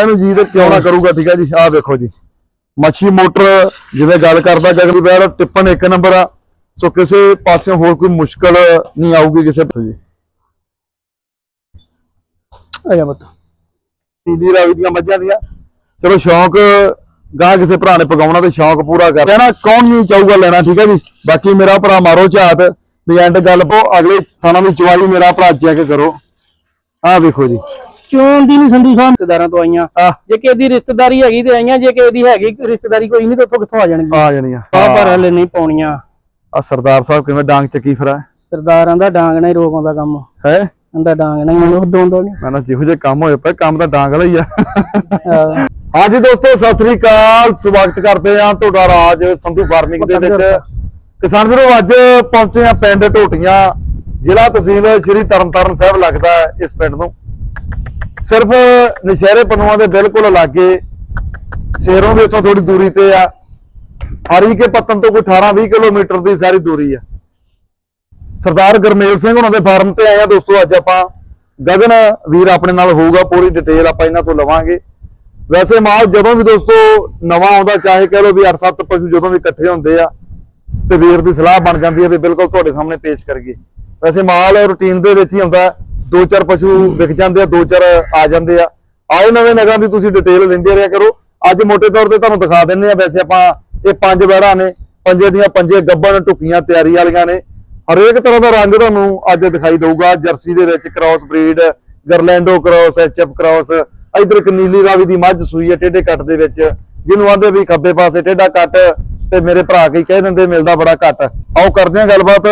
ਇਹਨੂੰ ਜੀ ਤੇ ਕਿਉਂ ਨਾ ਕਰੂਗਾ ਠੀਕ ਹੈ ਜੀ? ਆਹ ਵੇਖੋ ਜੀ। ਮੱਛੀ ਮੋਟਰ ਜਿਵੇਂ ਗੱਲ ਕਰਦਾ ਜਗਦੀ ਬੈਰ ਟਿੱਪਣ ਇੱਕ ਨੰਬਰ ਆ। ਸੋ ਕਿਸੇ ਪਾਸਿਓਂ ਹੋਰ ਕੋਈ ਮੁਸ਼ਕਲ ਨਹੀਂ ਆਊਗੀ ਕਿਸੇ ਪਾਸੇ ਜੀ। ਆ ਜਾ ਬੱਤ ਨੀਲੀ ਰਾਵੀ ਦੀਆਂ ਮੱਝਾਂ ਦੀਆਂ। ਚਲੋ ਸ਼ੌਂਕ ਗਾਂ ਕਿਸੇ ਭਰਾ ਨੇ ਪਗਾਉਣਾ ਤੇ ਸ਼ੌਂਕ ਪੂਰਾ ਕਰ। ਲੈਣਾ ਕੌਣ ਨਹੀਂ ਚਾਹੂਗਾ ਲੈਣਾ ਠੀਕ ਹੈ ਜੀ? ਬਾਕੀ ਮੇਰਾ ਭਰਾ ਮਾਰੋ ਝਾਤ। ਵੀ ਐਂਡ ਗੱਲ ਪੋ ਅਗਲੇ ਥਾਣਾ ਦੀ ਚਵਾਈ ਮੇਰਾ ਭਰਾ ਚੈੱਕ ਕਰੋ। ਆਹ ਵੇਖੋ ਜੀ। ਚੋਣ ਦੀ ਨਹੀਂ ਸੰਧੂ ਸਾਹਿਬ ਰਿਸ਼ਤੇਦਾਰਾਂ ਤੋਂ ਆਈਆਂ। ਜੇ ਕਿਸੇ ਦੀ ਰਿਸ਼ਤੇਦਾਰੀ ਹੈਗੀ ਤੇ ਆਈਆਂ ਜੇ ਕਿਸੇ ਦੀ ਹੈਗੀ ਰਿਸ਼ਤੇਦਾਰੀ ਕੋਈ ਨਹੀਂ ਤੇ ਉੱਥੋਂ ਕਿੱਥੋਂ ਆ ਜਾਣਗੀਆਂ ਆ ਜਾਣੀਆਂ। ਆ ਪਰ ਹਲੇ ਨਹੀਂ ਪਾਉਣੀਆਂ। ਆ ਸਰਦਾਰ ਸਾਹਿਬ ਕਿਵੇਂ ਡਾਂਗ ਚੱਕੀ ਫਿਰਾ? ਸਰਦਾਰਾਂ ਦਾ ਡਾਂਗ ਨਾਲ ਹੀ ਰੋਕ ਆਉਂਦਾ ਕੰਮ। ਹੈ? ਇਹਦਾ ਡਾਂਗ ਨਾਲ ਹੀ ਉਹਨੂੰ ਦੋਂਦਾ ਨਹੀਂ ਮੈਂ ਨਾ ਜਿਹੋ ਜਿਹੇ ਕੰਮ ਹੋਏ ਪਏ ਕੰਮ ਤਾਂ ਡਾਂਗ ਵਾਲਾ ਹੀ ਆ। ਹਾਂਜੀ ਦੋਸਤੋ ਸਤਿ ਸ੍ਰੀ ਅਕਾਲ। ਸਵਾਗਤ ਕਰਦੇ ਆ ਤੁਹਾਡਾ ਰਾਜ ਸੰਧੂ ਫਾਰਮਿੰਗ ਦੇ ਵਿੱਚ। ਕਿਸਾਨ ਵੀਰੋ ਅੱਜ ਪਹੁੰਚੇ ਆ ਪਿੰਡ ਢੋਟੀਆਂ। ਜ਼ਿਲ੍ਹਾ ਤਹਿਸੀਲ ਸ਼੍ਰੀ ਤਰਨਤਾਰਨ ਸਾਹਿਬ ਲੱਗਦਾ ਇਸ ਪਿੰਡ ਨੂੰ। ਸਿਰਫ ਨਸ਼ਹਿਰੇ ਪਨੂਆਂ ਦੇ ਬਿਲਕੁਲ ਲਾਗੇ ਸ਼ੇਰੋਂ ਦੇ ਇੱਥੋਂ ਥੋੜੀ ਦੂਰੀ ਤੇ ਆ। ਹਰੀ ਕੇ ਪੱਤਨ ਤੋਂ ਕੋਈ 18 20 ਕਿਲੋਮੀਟਰ ਦੀ ਸਾਰੀ ਦੂਰੀ ਆ। ਸਰਦਾਰ ਗਰਮੇਲ ਸਿੰਘ ਉਹਨਾਂ ਦੇ ਫਾਰਮ ਤੇ ਆਏ ਆ ਦੋਸਤੋ, ਅੱਜ ਆਪਾਂ ਗਗਨ ਵੀਰ ਆਪਣੇ ਨਾਲ ਹੋਊਗਾ, ਪੂਰੀ ਡਿਟੇਲ ਆਪਾਂ ਇਹਨਾਂ ਤੋਂ ਲਵਾਂਗੇ। ਵੈਸੇ ਮਾਲ ਜਦੋਂ ਵੀ ਦੋਸਤੋ ਨਵਾਂ ਆਉਂਦਾ, ਚਾਹੇ ਕਹਿ ਲਓ ਵੀ 8-7 ਪਸ਼ੂ ਜਦੋਂ ਵੀ ਇਕੱਠੇ ਹੁੰਦੇ ਆ, ਤੇ ਵੀਰ ਦੀ ਸਲਾਹ ਬਣ ਜਾਂਦੀ ਹੈ ਵੀ ਬਿਲਕੁਲ ਤੁਹਾਡੇ ਸਾਹਮਣੇ ਪੇਸ਼ ਕਰੀਏ। ਵੈਸੇ ਮਾਲ ਰੂਟੀਨ ਦੇ ਵਿੱਚ ਹੀ ਹੁੰਦਾ ਦੋ ਚਾਰ ਪਸ਼ੂ ਵਿਕ ਜਾਂਦੇ ਆ, ਦੋ ਚਾਰ ਆ ਜਾਂਦੇ ਆ। ਆਏ ਨਵੇਂ ਨਗਰਾਂ ਦੀ ਤੁਸੀਂ ਡਿਟੇਲ ਲੈਂਦੇ ਰਿਹਾ ਕਰੋ। ਅੱਜ ਮੋਟੇ ਤੌਰ ਤੇ ਤੁਹਾਨੂੰ ਦਿਖਾ ਦਿੰਨੇ ਆ ਵੈਸੇ ਆਪਾਂ ਇਹ ਪੰਜ ਵਹਿੜਾਂ ਨੇ, ਪੰਜੇ ਦੀਆਂ ਪੰਜੇ ਗੱਬਣ ਟੁਕੀਆਂ ਤਿਆਰੀ ਵਾਲੀਆਂ ਨੇ। ਹਰੇਕ ਤਰ੍ਹਾਂ ਦਾ ਰੰਗ ਤੁਹਾਨੂੰ ਅੱਜ ਦਿਖਾਈ ਦਊਗਾ। ਜਰਸੀ ਦੇ ਵਿੱਚ cross breed Girolando cross HF cross ਇਧਰ ਇੱਕ ਨੀਲੀ ਰਾਵੀ ਦੀ ਮੱਝ ਸੂਈ ਹੈ ਟੇਢੇ ਕੱਟ ਦੇ ਵਿੱਚ, ਜਿਹਨੂੰ ਆਂਦੇ ਵੀ ਖੱਬੇ ਪਾਸੇ ਟੇਢਾ ਕੱਟ ਤੇ ਮੇਰੇ ਭਰਾ ਕਈ ਕਹਿ ਦਿੰਦੇ, ਮਿਲਦਾ ਬੜਾ ਘੱਟ। ਆਓ ਕਰਦੇ ਆ ਗੱਲਬਾਤ।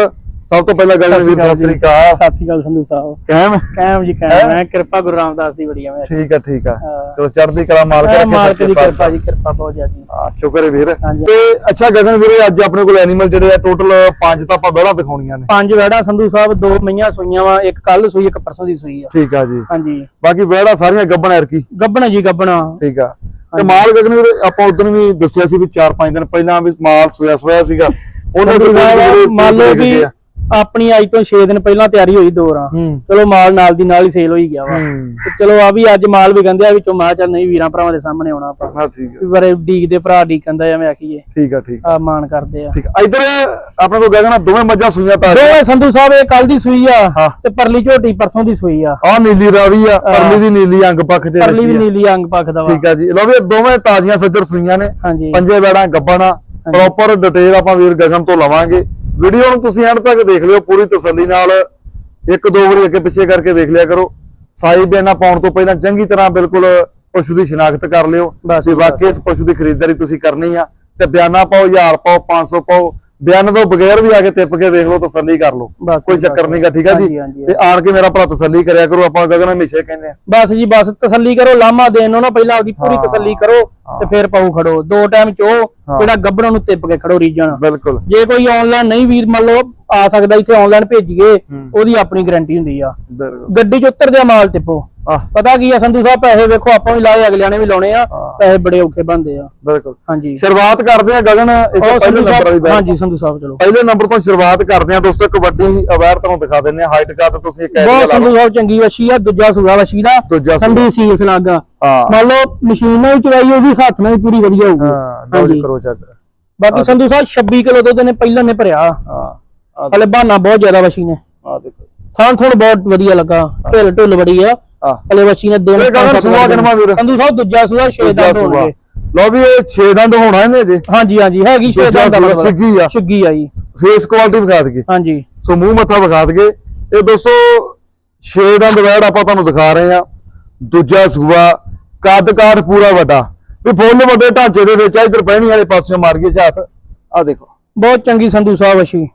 ਸਭ ਤੋਂ ਪਹਿਲਾਂ ਗੱਲ ਵੀਰ ਸਤਿ ਸ੍ਰੀ ਅਕਾਲ। ਸਤਿ ਸ੍ਰੀ ਅਕਾਲ ਸੰਧੂ ਸਾਹਿਬ। ਕਹਿਮ ਕਾਇਮ ਜੀ ਕਾਇਮ ਹੈ? ਕਿਰਪਾ ਗੁਰੂ ਰਾਮਦਾਸ ਦੀ ਬੜੀ ਹੈ ਮੇਰੀ ਠੀਕ ਆ ਠੀਕ ਆ। ਚਲੋ ਚੜ੍ਹਦੀ ਕਲਾ ਮਾਲਕ ਰੱਖੇ ਮਾਲਕ ਦੀ। ਕਿਰਪਾ ਜੀ ਕਿਰਪਾ ਬਹੁਤ ਜ਼ਿਆਦੀ। ਹਾਂ ਸ਼ੁਕਰ ਹੈ ਵੀਰ। ਤੇ ਅੱਛਾ ਗਗਨ ਵੀਰੇ ਅੱਜ ਆਪਣੇ ਕੋਲ ਐਨੀਮਲ ਜਿਹੜੇ ਆ ਟੋਟਲ ਪੰਜ ਤਾਂ ਆਪਾਂ ਬੜਾ ਦਿਖਾਉਣੀਆਂ ਨੇ। ਪੰਜ ਵੜਾ ਸੰਧੂ ਸਾਹਿਬ ਦੋ ਮਈਆਂ ਸੂਈਆਂ ਵਾ ਇੱਕ ਕੱਲ ਸੂਈ ਇੱਕ ਪਰਸੋਂ ਦੀ ਸੂਈ ਆ। ਠੀਕ ਆ ਜੀ। ਹਾਂਜੀ। ਬਾਕੀ ਬੜਾ ਸਾਰੀਆਂ ਗੱਬਣ ਐਰਕੀ ਗੱਬਣਾ ਜੀ ਗੱਬਣਾ। ਠੀਕ ਆ। ਤੇ ਮਾਲ ਗਗਨ ਵੀਰੇ ਆਪਾਂ ਉਦੋਂ ਵੀ ਦੱਸਿਆ ਸੀ ਵੀ 4-5 ਦਿਨ ਪਹਿਲਾਂ ਵੀ ਮਾਲ ਸੋਇਆ ਸੋਇਆ ਸੀਗਾ। ਉਹਨਾਂ ਸਾਹਿਬ ਮੰਨ ਲਓ ਆ। ਆਪਣੀ ਅੱਜ ਤੋਂ 6 ਦਿਨ ਪਹਿਲਾਂ ਤਿਆਰੀ ਹੋਈ ਦੋ ਰਾਂ। ਹੂੰ। ਚਲੋ ਮਾਲ ਨਾਲ ਦੀ ਨਾਲ ਹੀ ਸੇਲ ਹੋਈ ਗਿਆ ਵਾ। ਹੂੰ। ਤੇ ਚਲੋ ਆ ਵੀ ਅੱਜ ਮਾਲ ਵੀ ਗੰਦਿਆ ਵਿੱਚੋਂ ਮਾਲ ਚੱਲ ਨਹੀਂ ਵੀਰਾਂ ਭਰਾਵਾਂ ਦੇ ਸਾਹਮਣੇ ਆਉਣਾ ਆਪਾਂ। ਹਾਂ ਠੀਕ ਵੀ ਬਰੇ ਡੀਕ ਦੇ ਭਰਾ ਡੀਕ ਕਹਿੰਦਾ ਐਵੇਂ ਆਖੀਏ ਠੀਕ ਆ ਠੀਕ ਆ। ਮਾਨ ਕਰਦੇ ਆ। ਠੀਕ ਆ। ਇਧਰ ਆਪਣੇ ਕੋਲ ਗਗਨ ਦੋਵੇਂ ਮੱਝਾਂ ਸੂਈਆਂ ਤਾਂ ਦੋਵੇਂ ਸੰਧੂ ਸਾਹਿਬ ਇਹ ਕੱਲ ਦੀ ਸੂਈ ਆ ਹਾਂ। ਤੇ ਪਰਲੀ ਝੋਟੀ ਪਰਸੋਂ ਦੀ ਸੂਈ ਆ। ਆ ਨੀਲੀ ਰਾਵੀ ਆ ਪਰਲੀ ਦੀ ਨੀਲੀ ਅੰਗ ਪੱਖ ਦੇ ਪਰਲੀ ਵੀ ਹੀ। ਨੀਲੀ ਅੰਗ ਪੱਖਦਾ ਵਾ। ਠੀਕ ਆ ਜੀ। ਲਓ ਵੀ ਦੋਵੇਂ ਤਾਜ਼ੀਆਂ ਸੱਜਰ ਸੂਈਆਂ ਨੇ। ਪੰਜੇ ਬੈੜਾਂ ਗੱਬਣਾ। ਪ੍ਰੋਪਰ ਡਿਟੇਲ ਆਪਾਂ ਵੀਰ ਗਗਨ ਤੋਂ ਲਵਾਂਗੇ। ਵੀਡੀਓ ਨੂੰ ਤੁਸੀਂ ਐਂਡ ਤੱਕ ਦੇਖ ਲਿਓ ਪੂਰੀ ਤਸੱਲੀ ਨਾਲ। ਇੱਕ ਦੋ ਵਾਰੀ ਅੱਗੇ ਪਿੱਛੇ ਕਰਕੇ ਵੇਖ ਲਿਆ ਕਰੋ। ਸਾਈ ਬਿਆਨਾ ਪਾਉਣ ਤੋਂ ਪਹਿਲਾਂ ਚੰਗੀ ਤਰ੍ਹਾਂ ਬਿਲਕੁਲ ਪਸ਼ੂ ਦੀ ਸ਼ਨਾਖਤ ਕਰ ਲਿਓ। ਬਸ ਵੀ ਜੀ, ਵਾਕਈ ਇਸ ਪਸ਼ੂ ਦੀ ਖਰੀਦਦਾਰੀ ਤੁਸੀਂ ਕਰਨੀ ਆ। ਤੇ ਬਿਆਨਾ ਪਾਓ 1000 ਪਾਓ 500 ਪਾਓ। ਬਿਆਨ ਤੋਂ ਬਗੈਰ ਵੀ ਆ ਕੇ ਟਿੱਪ ਕੇ ਵੇਖ ਲਓ ਤਸੱਲੀ ਕਰ ਲਓ। ਕੋਈ ਚੱਕਰ। ਨਹੀਂਗਾ ਠੀਕ ਆ ਜੀ? ਤੇ ਆਣ ਕੇ ਮੇਰਾ ਭਰਾ ਤਸੱਲੀ ਕਰਿਆ ਕਰੋ ਆਪਾਂ ਗਗਨ ਹਮੇਸ਼ਾ ਕਹਿੰਦੇ ਆ। ਬਸ ਜੀ ਬਸ ਤਸੱਲੀ ਕਰੋ ਲਾਮਾ ਦੇਣ ਨੂੰ ਨਾ ਪਹਿਲਾਂ ਆਪਦੀ ਪੂਰੀ ਤਸੱਲੀ ਕਰੋ ਤੇ ਫਿਰ ਪਾਉ ਖੜੋ। ਦੋ ਟਾਈਮ ਚੋ। ਜਿਹੜਾ ਗੱਬੜਾਂ ਨੂੰ ਤਿੱਪ ਕੇ ਖੜੋ ਰੀਜਣ ਬਿਲਕੁਲ। ਜੇ ਕੋਈ ਆਨਲਾਈਨ ਨਹੀਂ ਵੀਰ ਮੰਨ ਲਓ ਆ ਸਕਦਾ ਇੱਥੇ ਆਨਲਾਈਨ ਭੇਜੀਏ। ਉਹਦੀ ਆਪਣੀ ਗਾਰੰਟੀ ਹੁੰਦੀ ਆ। ਗੱਡੀ 'ਚ ਉਤਰਦੇ ਮਾਲ ਆਹ। ਪਤਾ ਕੀ ਆ ਸੰਧੂ ਸਾਹਿਬ ਪੈਸੇ ਵੇਖੋ ਆਪਾਂ ਵੀ ਲਾਏ ਅਗਲਿਆਂ ਨੇ ਵੀ ਲਾਉਣੇ ਆ। ਪੈਸੇ ਬੜੇ ਔਖੇ ਬਣਦੇ ਆ। ਬਿਲਕੁਲ। ਹਾਂਜੀ। ਸ਼ੁਰੂਆਤ ਕਰਦੇ ਆ ਗਗਨ ਇਸ ਪਹਿਲੇ ਸੰਧੂ ਨੰਬਰ ਵਾਲੀ ਬੈਠ ਹਾਂਜੀ ਸੰਧੂ ਸਾਹਿਬ ਚਲੋ। ਪਹਿਲੇ ਨੰਬਰ ਤੋਂ ਸ਼ੁਰੂਆਤ ਕਰਦੇ ਆ ਦੋਸਤੋ ਕਬੱਡੀ ਅਵੇਅਰ ਤੁਹਾਨੂੰ ਦਿਖਾ ਦਿੰਦੇ ਆ ਹਾਈਟ ਕਾ ਤੁਸੀਂ ਇੱਕ ਬਹੁਤ ਸੰਧੂ ਸਾਹਿਬ ਚੰਗੀ ਵਸ਼ੀ ਆ ਦੂਜਾ ਸੂਆ ਵਸ਼ੀ ਦਾ। ਠੰਡੀ ਸੀਲਸ ਲੱਗਾ ਮੰਨ ਲਓ ਮਸ਼ੀਨ ਨਾਲ ਵੀ ਚਵਾਈ ਹੋਊਗੀ ਹੱਥ ਨਾਲ ਪੂਰੀ ਵਧੀਆ ਹੋਊਗੀ। ਹਾਂ ਲਓ ਕਰੋ ਚੱਕ ਬਾਕੀ ਸੰਧੂ ਸਾਹਿਬ 26 ਕਿਲੋ ਦੁੱਧ ਨੇ ਪਹਿਲਾਂ ਨੇ ਭਰਿਆ। ਹਾਂ। ਹਲੇ ਬਹਾਨਾ ਬਹੁਤ ਜ਼ਿਆਦਾ ਵਸ਼ੀ ਨੇ। ਆ ਦੇਖੋ ਥਾਂ ਥੋੜ ਬਹੁਤ ਵਧੀਆ ਲੱਗਾ। ਢਿੱਲ ਢੁੱਲ ਬੜੀ ਆ। ਹਲੇ ਵਸ਼ੀ ਨੇ ਦਿਨ ਸੂਆ। ਕਿਨਵਾਂ ਵੀਰ? ਸੰਧੂ ਸਾਹਿਬ ਦੂਜਾ ਸੂਆ 6 ਦੂਜਾ ਦੰਦ ਹੋਣਗੇ। ਲਓ ਵੀ ਇਹ 6 ਦੰਦ ਹੋਣਾ ਇਹਨੇ ਜੇ। ਹਾਂਜੀ ਹਾਂਜੀ ਹੈਗੀ 6 ਦੂਜਾ ਦੰਦ ਸਿੱਗੀ ਆ। ਛਿੱਗੀ ਆ ਜੀ। ਫੇਸ ਕੁਆਲਿਟੀ ਵਿਖਾ ਦਈਏ। ਹਾਂਜੀ। ਸੋ ਮੂੰਹ ਮੱਥਾ ਵਿਖਾ ਦਈਏ। ਇਹ ਦੋਸਤੋ 6 ਦੰਦ ਵੈੜ ਆਪਾਂ ਤੁਹਾਨੂੰ ਦਿਖਾ ਰਹੇ ਆ ਦੂਜਾ ਸੂਆ ਕੱਦ ਕਾਠ ਪੂਰਾ ਵੱਡਾ। ਵੀ ਫੁੱਲ ਵੱਡੇ ਢਾਂਚੇ ਦੇ ਵਿੱਚ ਆ ਇਧਰ ਪਹਿਣੀ ਵਾਲੇ ਪਾਸਿਓਂ ਮਾਰ ਗਏ ਝਾਤ। ਆ ਦੇਖੋ। ਬਹੁਤ ਚੰਗੀ ਸੰਧੂ ਸਾਹਿਬ ਵਸ਼ੀ।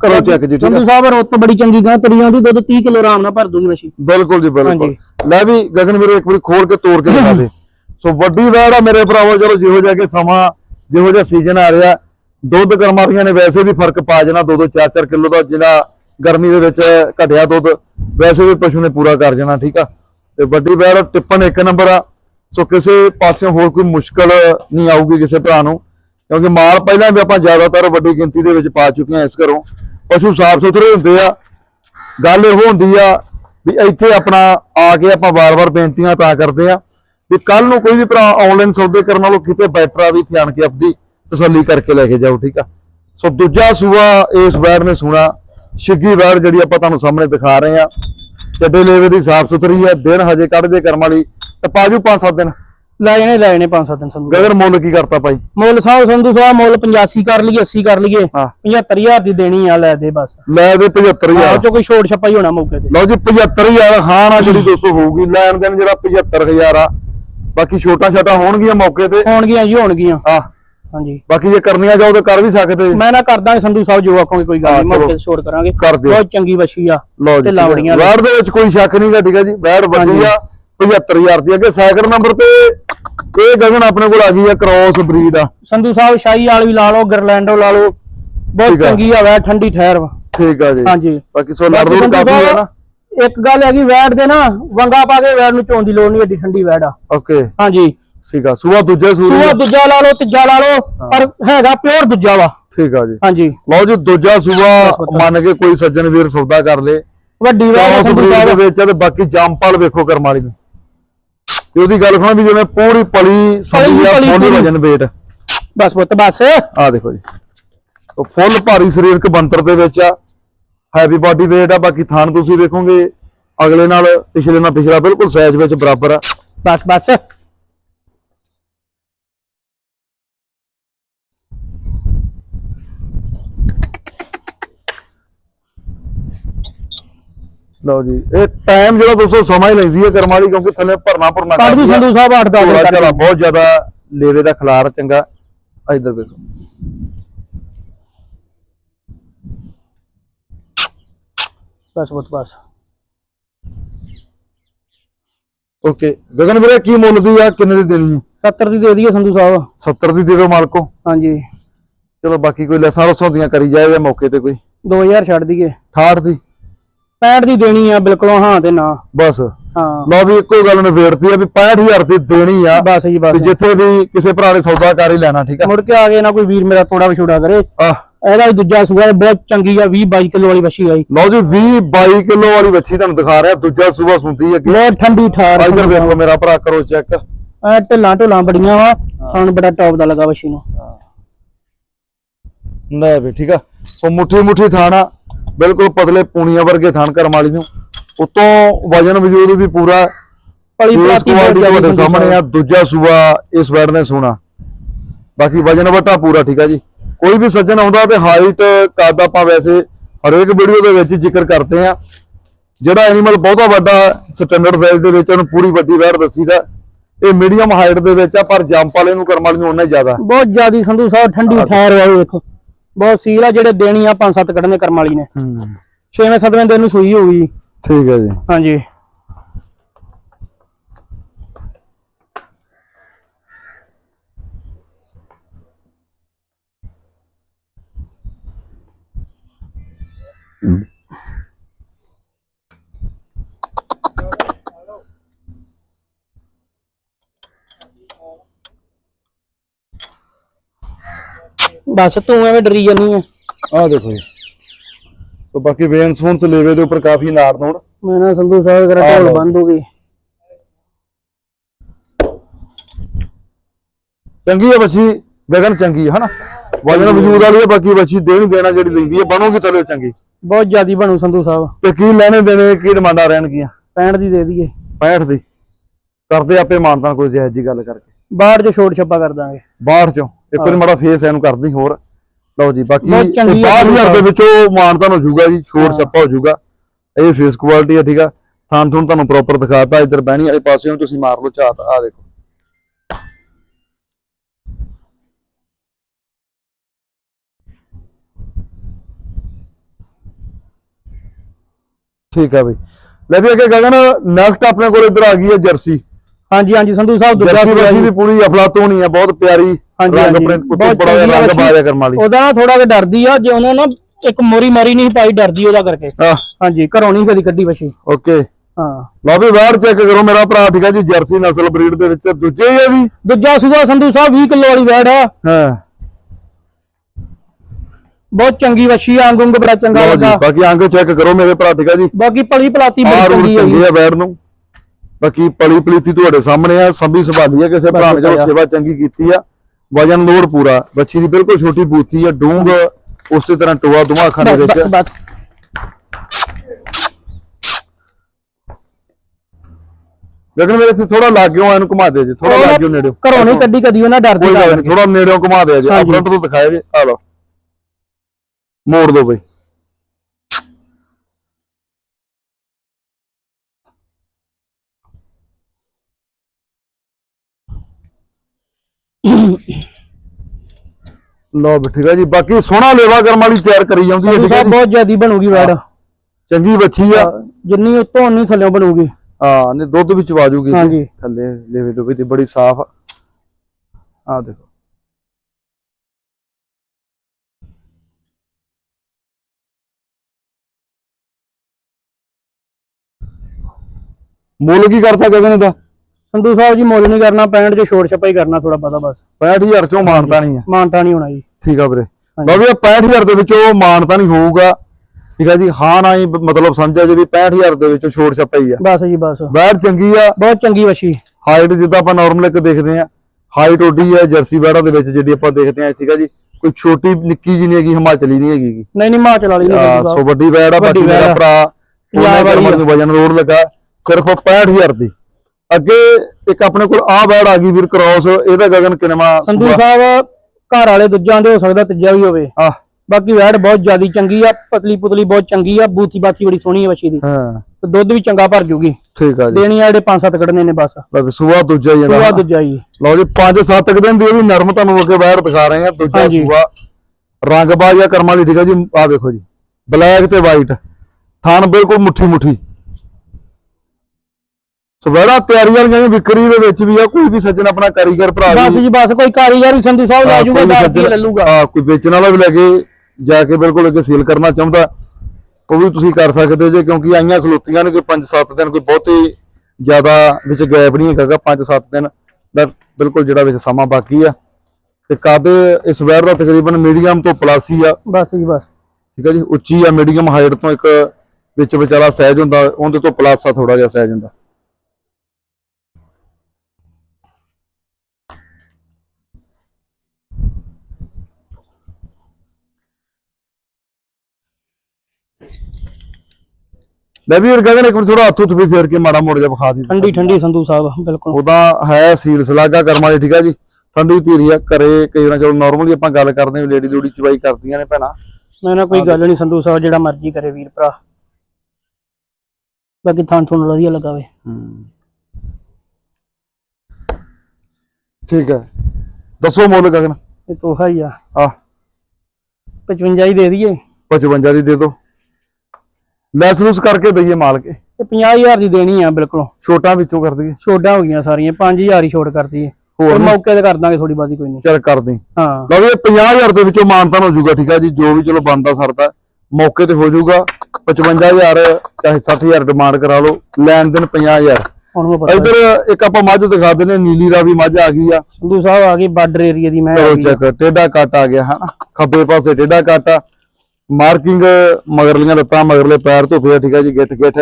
ਕਰੋ ਚੈੱਕ ਜੀ ਠੀਕ ਸੰਧੂ ਸਾਹਿਬ ਰੁੱਤ ਬੜੀ ਚੰਗੀ ਗਾਂ ਤਰੀਆਂ ਦੀ ਦੁੱਧ 30 ਕਿਲੋ ਆਰਾਮ ਨਾਲ ਭਰ ਦੂਗੀ ਵਸ਼ੀ ਬਿਲਕੁਲ ਜੀ ਬਿਲਕੁਲ। ਲੈ ਵੀ ਗਗਨ ਵੀਰੇ ਇੱਕ ਵਾਰੀ ਖੋਲ ਕੇ ਤੋੜ ਕੇ ਦਿਖਾ ਦੇ। ਸੋ ਵੱਡੀ ਵੈੜ ਆ ਮੇਰੇ ਭਰਾਵੋ ਚਲੋ ਜਿਹੋ ਜਿਹਾ ਕਿ ਸਮਾਂ ਜਿਹੋ ਜਿਹਾ ਸੀਜ਼ਨ ਆ ਰਿਹਾ। ਦੁੱਧ ਕਰਮਾਰੀਆਂ ਨੇ ਵੈਸੇ ਵੀ ਫ਼ਰਕ ਪਾ ਜਾਣਾ 2-2 4-4 ਕਿਲੋ ਦਾ ਜਿਹੜਾ ਗਰਮੀ ਦੇ ਵਿੱਚ ਘਟਿਆ ਦੁੱਧ ਵੈਸੇ ਵੀ ਪਸ਼ੂ ਨੇ ਪੂਰਾ ਕਰ ਜਾਣਾ ਠੀਕ ਆ? ਤੇ ਵੱਡੀ ਵੈੜ ਟਿੱਪਣ ਇੱਕ ਨੰਬਰ ਆ। ਸੋ ਕਿਸੇ ਪਾਸਿਓਂ ਹੋਰ ਕੋਈ ਮੁਸ਼ਕਲ ਨਹੀਂ ਆਊਗੀ ਕਿਸੇ ਭਰਾ ਨੂੰ ਕਿਉਂਕਿ ਮਾਲ ਪਹਿਲਾਂ ਵੀ ਆਪਾਂ ਜ਼ਿਆਦਾਤਰ ਵੱਡੀ ਗਿਣਤੀ ਦੇ ਵਿੱਚ ਪਾ ਚੁੱਕੇ ਹਾਂ ਇਸ ਘਰੋਂ। ਪਸ਼ੂ ਸਾਫ਼ ਸੁਥਰੇ ਹੁੰਦੇ ਆ। ਗੱਲ ਇਹ ਹੁੰਦੀ ਆ ਵੀ ਇੱਥੇ ਆਪਣਾ ਆ ਕੇ ਆਪਾਂ ਵਾਰ-ਵਾਰ ਬੇਨਤੀਆਂ ਤਾਂ ਕਰਦੇ ਆ ਵੀ ਕੱਲ ਨੂੰ ਕੋਈ ਵੀ ਭਰਾ ਆਨਲਾਈਨ ਸੌਦੇ ਕਰਨ ਨਾਲੋਂ ਕਿਤੇ ਬੈਟਰ ਆ ਵੀ ਇੱਥੇ ਆਣ ਕੇ ਆਪਦੀ ਤਸੱਲੀ ਕਰਕੇ ਲੈ ਕੇ ਜਾਓ, ਠੀਕ ਆ? ਸੋ ਦੂਜਾ ਸੂਆ ਇਸ ਵੈੜ ਨੇ ਸੁਣਾ। ਛਿੱਗੀ ਵੈੜ ਜਿਹੜੀ ਆਪਾਂ ਤੁਹਾਨੂੰ ਸਾਹਮਣੇ ਦਿਖਾ ਰਹੇ ਆ। ਚੱਡੇ ਲੇਵੇ ਦੀ ਸਾਫ਼ ਸੁਥਰੀ ਆ, ਦਿਨ ਹਜੇ ਕੱਢਦੇ ਕਰਮ ਵਾਲੀ, ਤੇ ਪਾਜੂ 5-7 ਦਿਨ। ਲੈ ਜਾਣੇ ਲੈ ਜਾਣੇ 5-7 ਦਿਨ ਸੰਧੂ ਗਗਨ ਮੁੱਲ ਕੀ ਕਰਤਾ ਭਾਈ? ਮੁੱਲ ਸਾਹਿਬ ਸੰਧੂ ਸਾਹਿਬ ਮੁੱਲ 85 ਕਰ ਲਈਏ 80 ਕਰ ਲਈਏ। ਹਾਂ। 75000 ਦੀ ਦੇਣੀ ਆ ਲੈ ਦੇ ਬਸ। ਲੈ ਦੇ 75000 ਆਹ ਚੋਂ ਕੋਈ ਛੋਟ ਛੱਪਾ ਹੀ ਹੋਣਾ ਮੌਕੇ ਤੇ। ਲਓ ਜੀ 75000 ਖਾਨ ਆ ਜਿਹੜੀ ਦੋਸਤੋ ਹੋਊਗੀ ਲੈਣ ਦੇਣ ਜਿਹੜਾ 75000 ਆ। ਬਾਕੀ ਛੋਟਾ ਛੋਟਾ ਹੋਣਗੀਆਂ ਮੌਕੇ ਤੇ। ਹੋਣਗੀਆਂ ਜੀ ਹੋਣਗੀਆਂ। ਆ ਹਾਂਜੀ। ਬਾਕੀ ਜੇ ਕਰਨੀਆਂ ਜਾਓ ਤਾਂ ਕਰ ਵੀ ਸਕਦੇ। ਮੈਂ ਨਾ ਕਰਦਾਂਗੇ ਸੰਧੂ ਸਾਹਿਬ ਜੋ ਆਖੋਗੇ ਕੋਈ ਗੱਲ ਹਾਂ, ਨਹੀਂ ਚਲੋ। ਮੌਕੇ ਤੇ ਛੋੜ ਕਰਾਂਗੇ। ਕਰ ਦਿਓ। ਬਹੁਤ ਚੰਗੀ ਵਛੀ ਆ ਲਓ ਜੀ ਤੇ ਲਾਵੜੀਆਂ। ਵੈੜ ਦੇ ਵਿੱਚ ਕੋਈ ਸ਼ੱਕ ਨਹੀਂ ਗਾ ਠੀਕ ਹੈ ਜੀ। ਵੈੜ ਵੱਡੀ ਆ 75000 ਦੀ ਅੱਗੇ ਸੈਕਿੰਡ ਨੰਬਰ ਤੇ ਇਹ ਗਗਨ ਆਪਣੇ ਕੋਲ ਆ ਗਈ ਆ ਕ੍ਰੋਸ ਬਰੀਡ ਆ। ਸੰਧੂ ਸਾਹਿਬ ਸ਼ਾਹੀ ਵਾਲ ਵੀ ਲਾ ਲਓ ਗਰਲੈਂਡੋ ਲਾ ਲਓ। ਬਹੁਤ। ਚੰਗੀ ਆ ਵੈ ਠੰਡੀ ਠਹਿਰ ਵਾ। ਠੀਕ ਆ ਜੀ। ਹਾਂਜੀ। ਬਾਕੀ ਸੋ ਲੜ ਕਾਫੀ ਆ ਨਾ। ਇੱਕ ਗੱਲ ਹੈਗੀ ਵੈੜ ਦੇ ਨਾ ਵੰਗਾ ਪਾ ਕੇ ਵੈੜ ਨੂੰ ਚੋਣ ਦੀ ਲੋੜ ਨਹੀਂ ਏਡੀ ਠੰਡੀ ਵੈੜ ਆ। ਓਕੇ। ਹਾਂਜੀ। ਠੀਕ ਆ। ਸੂਆ ਦੂਜੇ ਸੂਰੀ ਸੂਆ ਦੂਜਾ ਲਾ ਲਓ ਤੀਜਾ ਲਾ ਲਓ ਪਰ ਹੈਗਾ ਪਿਓਰ ਦੂਜਾ ਵਾ। ਠੀਕ ਆ ਜੀ। ਹਾਂਜੀ। ਲਓ ਜੀ ਦੂਜਾ ਸੂਆ ਮੰਨ ਕੇ ਕੋਈ ਸੱਜਣ ਵੀਰ ਸੌਦਾ ਕਰ ਲੇ। ਵੱਡੀ ਵੈੜ ਸੰਧੂ ਸਾਹਿਬ। ਵਿੱਚ ਤੇ ਬਾਕੀ ਜੰਪਾਲ ਵੇਖੋ ਕਰਮ ਵਾਲੀ ਨੂੰ। ਤੇ ਉਹਦੀ ਗੱਲ ਸੁਣੋ ਵੀ ਜਿਵੇਂ ਪੂਰੀ ਪਲੀ ਸੜੀ ਆ ਪਲੀ। ਵਜਨ weight ਬਸ ਪੁੱਤ ਬਸ। ਆ ਦੇਖੋ ਜੀ। ਉਹ ਫੁੱਲ ਭਾਰੀ ਸਰੀਰਕ ਬੰਤਰ ਦੇ ਵਿੱਚ ਆ। ਹੈਵੀ ਬਾਡੀ weight ਆ ਬਾਕੀ ਥਾਣ ਤੁਸੀਂ ਵੇਖੋਗੇ। ਅਗਲੇ ਨਾਲ ਪਿਛਲੇ ਨਾਲ ਪਿਛਲਾ ਬਿਲਕੁਲ ਸਾਈਜ਼ ਵਿੱਚ ਬਰਾਬਰ ਆ। ਬਸ ਬਸ। ਲਓ ਜੀ ਇਹ ਟਾਈਮ ਜਿਹੜਾ ਦੋਸਤੋ ਸਮਾਂ ਹੀ ਲੈਂਦੀ ਹੈ ਕਰਮ ਵਾਲੀ ਕਿਉਂਕਿ ਥੱਲੇ ਭਰਨਾ ਭਰਨਾ ਕੱਢ ਦੂ। ਸੰਧੂ ਸਾਹਿਬ 8 ਦਾ ਝਾਲਾ ਬਹੁਤ ਜ਼ਿਆਦਾ ਲੇਵੇ ਦਾ ਖਲਾਰ ਚੰਗਾ। ਇੱਧਰ ਵੇਖੋ। ਬਸ ਪੁੱਤ ਬਸ। ਓਕੇ ਗਗਨ ਵੀਰੇ ਕੀ ਮੁੱਲ ਦੀ ਆ? ਕਿੰਨੇ ਦੀ ਦੇਣੀ ਹੈ 70 ਦੀ ਦੇ ਦਈਏ ਸੰਧੂ ਸਾਹਿਬ। 70 ਦੀ ਦੇ ਦਿਓ ਮਾਲਕੋ ਹਾਂਜੀ। ਚਲੋ ਬਾਕੀ ਕੋਈ ਲੈਸਾਂ ਰਸੋਂ ਦੀਆਂ ਕਰੀ ਜਾਏ ਜਾਂ ਮੌਕੇ ਤੇ ਕੋਈ। 2000 ਛੱਡ ਦਈਏ। 68 ਦੀ। 65 ਦੀ ਦੇਣੀ ਆ ਬਿਲਕੁਲ ਹਾਂ ਤੇ ਨਾ। ਬਸ। ਹਾਂ। ਲਓ ਵੀ ਇੱਕੋ ਗੱਲ ਨਿਬੇੜਤੀ ਆ ਵੀ 65000 ਦੀ ਦੇਣੀ ਆ। ਬਸ ਜੀ ਬਸ। ਜਿੱਥੇ ਵੀ ਕਿਸੇ ਭਰਾ ਨੇ ਸੌਦਾ ਕਰ ਹੀ ਲੈਣਾ ਠੀਕ ਆ? ਮੁੜ ਕੇ ਆ ਗਏ ਨਾ ਕੋਈ ਵੀਰ ਮੇਰਾ ਥੋੜਾ ਵਿਛੋੜਾ ਕਰੇ। ਇਹਦਾ ਵੀ ਦੂਜਾ ਸੂਆ ਬਹੁਤ ਚੰਗੀ ਆ 20 22 ਕਿਲੋ ਵਾਲੀ ਵਛੀ ਆਈ। ਲਓ ਜੀ 20 22 ਕਿਲੋ ਵਾਲੀ ਵੱਛੀ ਤੁਹਾਨੂੰ ਦਿਖਾ ਰਿਹਾ ਦੂਜਾ ਸੂਬਾ ਸੁਣਦੀ ਅੱਗੇ। ਬਹੁਤ ਠੰਡੀ ਠਾਰ ਇੱਧਰ ਵੇਖੋ ਮੇਰਾ ਭਰਾ ਕਰੋ ਚੈੱਕ ਐ ਢਿੱਲਾਂ ਢੋਲਾਂ ਬੜੀਆਂ ਵਾ ਖਾਣ ਬੜਾ ਟੌਪ ਦਾ ਲੱਗਾ ਵਛੀ ਨੂੰ। ਲੈ ਵੀ ਠੀਕ ਆ। ਉਹ ਮੁੱਠੀ ਮੁੱਠੀ ਥਾਣਾ ਬਿਲਕੁਲ ਪਤਲੇ ਪੂਣੀਆਂ ਵਰਗੇ ਥਾਣ ਕਰਮ ਵਾਲੀ ਨੂੰ। ਉਤੋਂ ਵਜਨ ਵਜੂਦ ਵੀ ਪੂਰਾ ਪਲੀ ਪਲਾਤੀ ਤੁਹਾਡੇ ਸਾਹਮਣੇ ਆ। ਦੂਜਾ ਸੂਆ ਇਸ ਵੈੜ ਨੇ ਸੋਣਾ। ਬਾਕੀ ਵਜਨ ਵਟਾ ਪੂਰਾ ਠੀਕ ਆ ਜੀ। ਕੋਈ ਵੀ ਸੱਜਣ ਆਉਂਦਾ ਤੇ ਹਾਈਟ ਕੱਦ ਆਪਾਂ ਵੈਸੇ ਹਰੇਕ ਵੀਡੀਓ ਦੇ ਵਿੱਚ ਜ਼ਿਕਰ ਕਰਦੇ ਆ। ਜਿਹੜਾ ਐਨੀਮਲ ਬਹੁਤਾ ਵੱਡਾ ਸਟੈਂਡਰਡ ਸਾਈਜ਼ ਦੇ ਵਿੱਚ ਉਹਨੂੰ ਪੂਰੀ ਵੱਡੀ ਵੈੜ ਦੱਸੀਦਾ। ਇਹ ਮੀਡੀਅਮ ਹਾਈਟ ਦੇ ਵਿੱਚ ਆ ਪਰ ਜੰਪ ਵਾਲੇ ਨੂੰ ਕਰਮ ਵਾਲੀ ਨੂੰ ਉਹਨਾਂ ਜ਼ਿਆਦਾ ਬਹੁਤ ਜ਼ਿਆਦੀ ਸੰਧੂ ਸਾਹਿਬ ਠੰਡੀ ਠਹਿਰ ਵਾਲੀ ਵੇਖੋ ਬਹੁਤ ਸੀਲ ਆ ਜਿਹੜੇ ਦੇਣੀ ਆ ਪੰਜ ਸੱਤ ਕੱਢਣੇ ਕਰਮ ਵਾਲੀ ਨੇ। ਹੂੰ। ਛੇਵੇਂ ਸੱਤਵੇਂ ਦਿਨ ਨੂੰ ਸੂਈ ਹੋਊਗੀ ਠੀਕ ਹੈ ਜੀ। ਹਾਂਜੀ। ਬਸ ਤੂੰ ਐਵੇਂ ਡਰੀ ਜਾਨੀ ਆ ਆਹ ਦੇਖੋ ਜੀ। ਤੋ ਬਾਕੀ ਵੇਨਸ ਫੋਨਸ ਲੇਵੇ ਦੇ ਉੱਪਰ ਕਾਫੀ ਨਾੜ ਨੋੜ। ਮੈਂ ਨਾ ਸੰਧੂ ਸਾਹਿਬ ਕਰਾ ਆਹ ਢੋਲ ਲਓ। ਬੰਦ ਹੋ ਗਈ। ਚੰਗੀ ਹੈ ਬੱਚੀ ਗਗਨ ਚੰਗੀ ਹੈ ਹਨਾ? ਵਜਨ ਵਜੂਦ ਵਾਲੀ ਹੈ ਬਾਕੀ ਬੱਚੀ ਦੇਣੀ ਦੇਣਾ ਜਿਹੜੀ ਲੈਂਦੀ ਹੈ ਬਣੋਗੀ ਤਲੇ ਚੰਗੀ। ਬਹੁਤ ਜ਼ਿਆਦੀ ਬਣੂ ਸੰਧੂ ਸਾਹਿਬ। ਤੇ ਕੀ ਲੈਣੇ ਦੇਣੇ ਕੀ ਡਿਮਾਂਡਾਂ ਰਹਿਣਗੀਆਂ 65 ਦੀ ਦੇ ਦਈਏ। 65 ਦੀ। ਕਰਦੇ ਆਪੇ ਮਾਨਤਾਂ ਕੋਈ ਜਾਇਜ਼ ਜੀ ਗੱਲ ਕਰਕੇ। ਬਾਹਰ ਚ ਛੋਟ ਛੱਪਾ ਕਰ ਦਾਂਗੇ। ਬਾਹਰ ਚੋਂ। ਇੱਕ ਵਾਰੀ ਮਾੜਾ ਫੇਸ ਇਹਨੂੰ ਕਰਦੀ ਹੋਰ। ਲਓ ਜੀ ਬਾਕੀ ਬਹੁਤ ਚੰਗੀ ਹੈ 62000 ਦੇ ਵਿੱਚੋਂ ਮਾਨਤਾਂ ਹੋ ਜਾਊਗਾ ਜੀ ਛੋਟ ਛੱਪਾ ਹੋ ਜਾਊਗਾ। ਇਹ ਫੇਸ ਕੁਆਲਿਟੀ ਹੈ ਠੀਕ ਆ। ਥਾਂ ਥੂਣ ਤੁਹਾਨੂੰ ਪ੍ਰੋਪਰ ਦਿਖਾਤਾ ਇੱਧਰ ਬਹਿਣੀ ਵਾਲੇ ਪਾਸੇ ਨੂੰ ਤੁਸੀਂ ਮਾਰ ਲਓ ਝਾਤ। ਆ ਦੇਖੋ। ਠੀਕ ਆ ਬਈ। ਲੈ ਵੀ ਅੱਗੇ ਗਗਨ ਨੈਕਸਟ ਆਪਣੇ ਕੋਲ ਇੱਧਰ ਆ ਗਈ ਹੈ ਜਰਸੀ। ਹਾਂਜੀ ਹਾਂਜੀ ਸੰਧੂ ਸਾਹਿਬ ਦੂਜਾ ਜਰਸੀ। ਵੀ ਪੂਰੀ ਅਫਲਾਤੂਨੀ ਆ ਬਹੁਤ ਪਿਆਰੀ। ਹਾਂਜੀ, ਰੰਗ ਹਾਂਜੀ। ਪ੍ਰਿੰਟ ਉੱਤੇ ਬਹੁਤ ਬੜਾ ਚੰਗੀ ਰੰਗ ਵਰਸੀ। ਬਾਜਾ ਕਰਮ ਵਾਲੀ। ਉਹਦਾ ਨਾ ਥੋੜਾ ਜਿਹਾ ਡਰਦੀ ਆ ਜੇ ਉਹਨੇ ਨਾ ਇੱਕ ਮੋਰੀ ਮਾਰੀ ਨਹੀਂ ਪਾਈ ਡਰਦੀ ਉਹਦਾ ਕਰਕੇ। ਆ ਹਾਂਜੀ ਘਰੋਂ ਨਹੀਂ ਕਦੀ ਕੱਢੀ ਵਛੀ ਓਕੇ। ਹਾਂ। ਲਓ ਵੀ ਬਾਹਰ ਚੈੱਕ ਕਰੋ ਮੇਰਾ ਭਰਾ ਠੀਕ ਹੈ ਜੀ ਜਰਸੀ ਨਸਲ ਬਰੀਡ ਦੇ ਵਿੱਚ। ਦੂਜੇ ਹੀ ਆ ਵੀ? ਦੂਜਾ ਸੂਆ ਸੰਧੂ ਸਾਹਿਬ 20 ਕਿਲੋ ਵਾਲੀ ਵੈੜ ਆ। ਹਾਂ। ਬਹੁਤ ਚੰਗੀ ਵੱਛੀ ਆ ਅੰਗ ਉਂਗ ਬੜਾ ਚੰਗਾ ਲਓ ਜੀ ਲੱਗਾ। ਬਾਕੀ ਅੰਗ ਚੈੱਕ ਕਰੋ ਮੇਰੇ ਭਰਾ ਠੀਕ ਆ ਜੀ। ਬਾਕੀ ਪਲੀ ਪਲਾਤੀ ਬੜੀ ਚੰਗੀ ਚੰਗੇ ਹੈ ਆ ਬੈਠ ਨੂੰ। ਬਾਕੀ ਪਲੀ ਪਲੀਤੀ ਤੁਹਾਡੇ ਸਾਹਮਣੇ ਆ ਸੰਭੀ ਸੰਭਾਲੀ ਆ ਕਿਸੇ ਭਰਾ ਨੇ ਜੋ ਸੇਵਾ ਚੰਗੀ ਕੀਤੀ ਆ। ਵਜਨ ਲੋਡ ਪੂਰਾ ਬੱਚੀ ਦੀ ਬਿਲਕੁਲ ਛੋਟੀ ਬੂਤੀ ਆ ਡੂੰਗ ਉਸੇ ਤਰ੍ਹਾਂ ਟੋਆ ਦੋਵਾਂ ਅੱਖਾਂ ਦੇ ਵਿੱਚ ਲੇਕਿਨ ਮੇਰੇ ਇੱਥੇ ਥੋੜਾ ਲੱਗਿਓ ਇਹਨੂੰ ਘੁਮਾ ਦਿਓ ਜੀ ਥੋੜਾ ਲੱਗਿਓ ਨੇੜਿਓ। ਘਰੋਂ ਨਹੀਂ ਕੱਢੀ ਕਦੀ ਉਹਨਾਂ ਡਰਦੀ ਕੋਈ ਥੋੜਾ ਨੇੜਿਓਂ ਘੁਮਾ ਦਿਓ ਜੀ ਆ। ਫਰੰਟ ਤੋਂ ਦਿਖਾਏ ਜੀ ਆ ਲਓ। ਮੋੜ ਦਿਓ ਬਈ। ਲਓ ਵੀ ਠੀਕ ਆ ਜੀ ਬਾਕੀ ਸੋਹਣਾ ਲੇਵਾ ਕਰਮ ਵਾਲੀ ਤਿਆਰ ਕਰੀ ਜਾਂਦੀ ਹੈ ਸੰਧੂ ਠੀਕ ਹੈ ਸਾਹਿਬ ਜੀ। ਬਹੁਤ ਜ਼ਿਆਦੀ ਬਣੂਗੀ ਵੈੜ। ਚੰਗੀ ਬੱਚੀ ਆ। ਜਿੰਨੀ ਉੱਤੋਂ ਉਨੀ ਥੱਲੇ ਬਣੂਗੀ। ਹਾਂ ਨੇ ਦੁੱਧ ਵਿੱਚ ਵਾਜੂਗੀ ਹਾਂਜੀ। ਥੱਲੇ ਲੇਵੇ ਤੋਂ ਵੀ ਤੇ ਬੜੀ ਸਾਫ਼ ਆ। ਦੇਖੋ। ਮੁੱਲ ਕੀ ਕਰਤਾ ਗਗਨ ਦਾ? ਸੰਧੂ ਸਾਹਿਬ ਜੀ ਮੁੱਲ ਨਹੀਂ ਕਰਨਾ 65 ਚ ਛੋੜ ਛਪਾਈ ਕਰਨਾ ਥੋੜਾ ਪਤਾ ਬਸ। 65000 ਚੋਂ ਮਾਨਤਾ ਨਹੀਂ ਆ ਮਾਨਤਾ ਨਹੀਂ ਹੋਣਾ ਜੀ। ਠੀਕ ਆ ਵੀਰੇ। ਬਾਬੀ 65000 ਦੇ ਵਿੱਚੋਂ ਮਾਨਤਾ ਨਹੀਂ ਹੋਊਗਾ। ਠੀਕ ਆ ਜੀ ਹਾਂ ਨਾ ਹੀ ਮਤਲਬ ਸਮਝਿਆ ਜੀ ਵੀ 65000 ਦੇ ਵਿੱਚੋਂ ਛੋੜ ਛਪਾਈ ਆ। ਬਸ ਜੀ ਬਸ। ਬੈੜ ਚੰਗੀ ਆ। ਬਹੁਤ ਚੰਗੀ ਵੱਛੀ ਹਾਈਟ ਜਿੱਦਾਂ ਆਪਾਂ ਨਾਰਮਲ ਇੱਕ ਦੇਖਦੇ ਆ। ਹਾਈਟ ਓਡੀ ਹੈ ਜਰਸੀ ਬੈੜਾਂ ਦੇ ਵਿੱਚ ਜਿਹੜੀ ਆਪਾਂ ਦੇਖਦੇ ਆ ਠੀਕ ਆ ਜੀ। ਕੋਈ ਛੋਟੀ ਨਿੱਕੀ ਜੀ ਨਹੀਂ ਹੈਗੀ ਹਿਮਾਚਲੀ ਨਹੀਂ ਹੈਗੀ। ਨਹੀਂ ਨਹੀਂ ਹਿਮਾਚਲ ਵਾਲੀ ਨਹੀਂ ਆ, ਸੋ ਵੱਡੀ ਬੈੜ ਆ ਬਾਕੀ ਮੇਰਾ ਆ। ਭਰਾ ਉਹਨਾਂ ਵਜਨ ਰੋਡ ਲੱਗਾ। ਸਿਰਫ 65000 ਦੀ। ਅੱਗੇ ਇੱਕ ਆਪਣੇ ਕੋਲ ਆ ਬੈੜ ਆ ਗਈ ਵੀਰ ਕ੍ਰਾਸ ਇਹਦਾ ਗਗਨ ਕਿਨਮਾ ਸੰਧੂ ਸਾਹਿਬ ਘਰ ਵਾਲੇ ਦੂਜਿਆਂ ਦੇ ਹੋ ਸਕਦਾ ਤੀਜਾ ਵੀ ਹੋਵੇ। ਆ ਬਾਕੀ ਵੈੜ ਬਹੁਤ ਜ਼ਿਆਦੀ ਚੰਗੀ ਆ ਪਤਲੀ ਪੁਤਲੀ ਬਹੁਤ ਚੰਗੀ ਆ ਬੂਥੀ ਬਾਥੀ ਬੜੀ ਸੋਹਣੀ ਆ ਵੱਛੀ ਦੀ। ਹਾਂ। ਤੇ ਦੁੱਧ ਵੀ ਚੰਗਾ ਭਰ ਜੂਗੀ। ਠੀਕ ਆ ਜੀ। ਦੇਣੀ ਆ ਜਿਹੜੇ ਪੰਜ ਸੱਤ ਕੱਢਣੇ ਨੇ ਬਸ। ਬਾਕੀ ਸੂਆ ਦੂਜਾ ਹੀ ਸੂਆ ਇਹਦਾ ਦੂਜਾ ਹੀ। ਲਓ ਜੀ 5-7 ਦਿਨ ਦੀ ਇਹ ਵੀ ਨਰਮ ਤੁਹਾਨੂੰ ਅੱਗੇ ਬੈੜ ਦਿਖਾ ਰਹੇ ਆ ਦੂਜਾ। ਸੂਆ। ਰੰਗ ਬਾਜਾ ਕਰਮਾਂ ਵਾਲੀ ਠੀਕ ਆ ਜੀ। ਆ ਵੇਖੋ ਜੀ। ਬਲੈਕ ਤੇ ਵਾਈਟ ਥਣ ਬਿਲਕੁਲ ਮੁੱਠੀ ਮੁੱਠੀ ਸੋ ਬੜਾ ਤਿਆਰੀ ਵਾਲੀਆਂ ਵੀ ਵਿਕਰੀ ਦੇ ਵਿੱਚ ਵੀ ਆ ਕੋਈ ਵੀ ਸੱਜਣ ਆਪਣਾ ਕਾਰੀਗਰ ਭਰਾ ਬਸ ਜੀ ਬਸ ਕੋਈ ਕਾਰੀਗਰ ਵੀ ਸੰਧੂ ਸਾਹਿਬ ਲੈ ਹਾਂ, ਜੂਗਾ ਦੱਸ ਲੈ ਲੂਗਾ ਹਾਂ, ਕੋਈ ਵੇਚਣ ਵਾਲਾ ਵੀ ਲੈ ਕੇ ਜਾ ਕੇ ਬਿਲਕੁਲ ਅੱਗੇ ਸੇਲ ਕਰਨਾ ਚਾਹੁੰਦਾ। ਉਹ ਵੀ ਤੁਸੀਂ ਕਰ ਸਕਦੇ ਜੇ ਕਿਉਂਕਿ ਆਈਆਂ ਖਲੋਤੀਆਂ ਨੇ ਕੋਈ 5-7 ਦਿਨ ਕੋਈ ਬਹੁਤੇ ਜ਼ਿਆਦਾ ਵਿੱਚ ਗੈਪ ਨਹੀਂ ਹੈਗਾ 5-7 ਦਿਨ ਦਾ ਬਿਲਕੁਲ ਜਿਹੜਾ ਵਿੱਚ ਸਮਾਂ ਬਾਕੀ ਆ। ਤੇ ਕਦ ਇਸ ਵੈਰ ਦਾ ਤਕਰੀਬਨ ਮੀਡੀਅਮ ਤੋਂ ਪਲੱਸ ਹੀ ਆ। ਬਸ ਜੀ ਬਸ। ਠੀਕ ਹੈ ਜੀ ਉੱਚੀ ਆ ਮੀਡੀਅਮ ਹਾਈਟ ਤੋਂ ਇੱਕ ਵਿੱਚ ਵਿਚਾਰਾ ਸਹਿਜ ਹੁੰਦਾ ਉਹਦੇ ਤੋਂ ਪਲੱਸ ਆ ਥੋੜਾ ਜਿਹਾ ਸਹਿਜ ਹੁੰਦਾ। ਲੈ ਵੀ ਯਾਰ ਗਗਨ ਇੱਕ ਮਿੰਟ ਥੋੜਾ ਹੱਥ ਉੱਤ ਵੀ ਫੇਰ ਕੇ ਮਾੜਾ ਮੋੜ ਜਾ ਵਿਖਾ ਦੀ ਠੰਡੀ ਠੰਡੀ ਸੰਧੂ ਸਾਹਿਬ ਬਿਲਕੁਲ। ਉਹਦਾ ਹੈ ਸੀਲ ਸਲਾਗਾ ਕਰਮਾਂ ਦੀ ਠੀਕ ਆ ਜੀ? ਠੰਡੀ ਧੀਰੀ ਆ ਘਰੇ ਕਈ ਵਾਰ ਚਲੋ ਨਾਰਮਲੀ ਆਪਾਂ ਗੱਲ ਕਰਦੇ ਹਾਂ ਲੇਡੀ ਲੂਡੀ ਚਵਾਈ ਕਰਦੀਆਂ ਨੇ ਭੈਣਾ। ਮੈਂ ਨਾ ਕੋਈ ਗੱਲ ਨਹੀਂ ਸੰਧੂ ਸਾਹਿਬ ਜਿਹੜਾ ਮਰਜ਼ੀ ਕਰੇ ਵੀਰ ਭਰਾ। ਬਾਕੀ ਥਾਂ ਤੁਹਾਨੂੰ ਵਧੀਆ ਲਗਾਵੇ। ਠੀਕ ਹੈ ਦੱਸੋ ਮੁੱਲ ਗਗਨ। ਇਹ ਤੋਹਾ ਹੀ ਆ। ਆ 55 ਹੀ ਦੇ ਦਈਏ। 55 ਦੀ ਦੇ ਦਿਓ। ਲੈਸ ਲੂਸ ਕਰਕੇ ਦਈਏ ਮਾਲ ਕੇ ਇਹ 50000 ਦੀ ਦੇਣੀ ਆ ਬਿਲਕੁਲ। ਛੋਟਾਂ ਵਿੱਚੋਂ ਕਰ ਦਈਏ। ਛੋਟਾਂ ਹੋ ਗਈਆਂ ਸਾਰੀਆਂ 5000 ਹੀ ਛੋਟ ਕਰਦੀ ਏ ਹੋਰ? ਮੌਕੇ ਤੇ ਕਰ ਦਾਂਗੇ ਥੋੜੀ ਬਾਦੀ ਕੋਈ ਨਹੀਂ। ਚੱਲ ਕਰ ਦੇ। ਹਾਂ। ਲਓ ਵੀ ਇਹ 50000 ਦੇ ਵਿੱਚੋਂ ਮਾਨਤਾਨ ਹੋ ਜਾਊਗਾ ਠੀਕ ਆ ਜੀ? ਜੋ ਵੀ ਚਲੋ ਬਣਦਾ ਸਰਦਾ। ਮੌਕੇ ਤੇ ਹੋ ਜਾਊਗਾ। 55000 ਚਾਹੇ 60000 ਡਿਮਾਂਡ ਕਰਾ ਲਓ। ਲੈਣ ਦੇਣ 50000 ਹੁਣ ਮੈਂ ਪਤਾ ਇੱਧਰ ਇੱਕ ਆਪਾਂ ਮੱਝ ਦਿਖਾ ਦਿੰਦੇ ਹਾਂ, ਨੀਲੀ ਰਾਵੀ ਮੱਝ ਆ ਗਈ ਆ। ਸੰਧੂ ਸਾਹਿਬ ਆ ਗਈ ਬਾਰਡਰ ਏਰੀਆ ਦੀ ਮੈਂ। ਚੈੱਕ ਟੇਡਾ ਕੱਟ ਆ ਗਿਆ ਹਨਾ? ਖੱਬੇ ਪਾਸੇ ਟੇਡਾ ਕੱਟ ਆ। ਮਾਰਕਿੰਗ ਮਗਰਲੀਆਂ ਲੱਤਾਂ ਮਗਰਲੇ ਪੈਰ ਤੋਂ ਪਿਆ ਠੀਕ ਆ ਜੀ ਗਿੱਠ ਗਿੱਠ।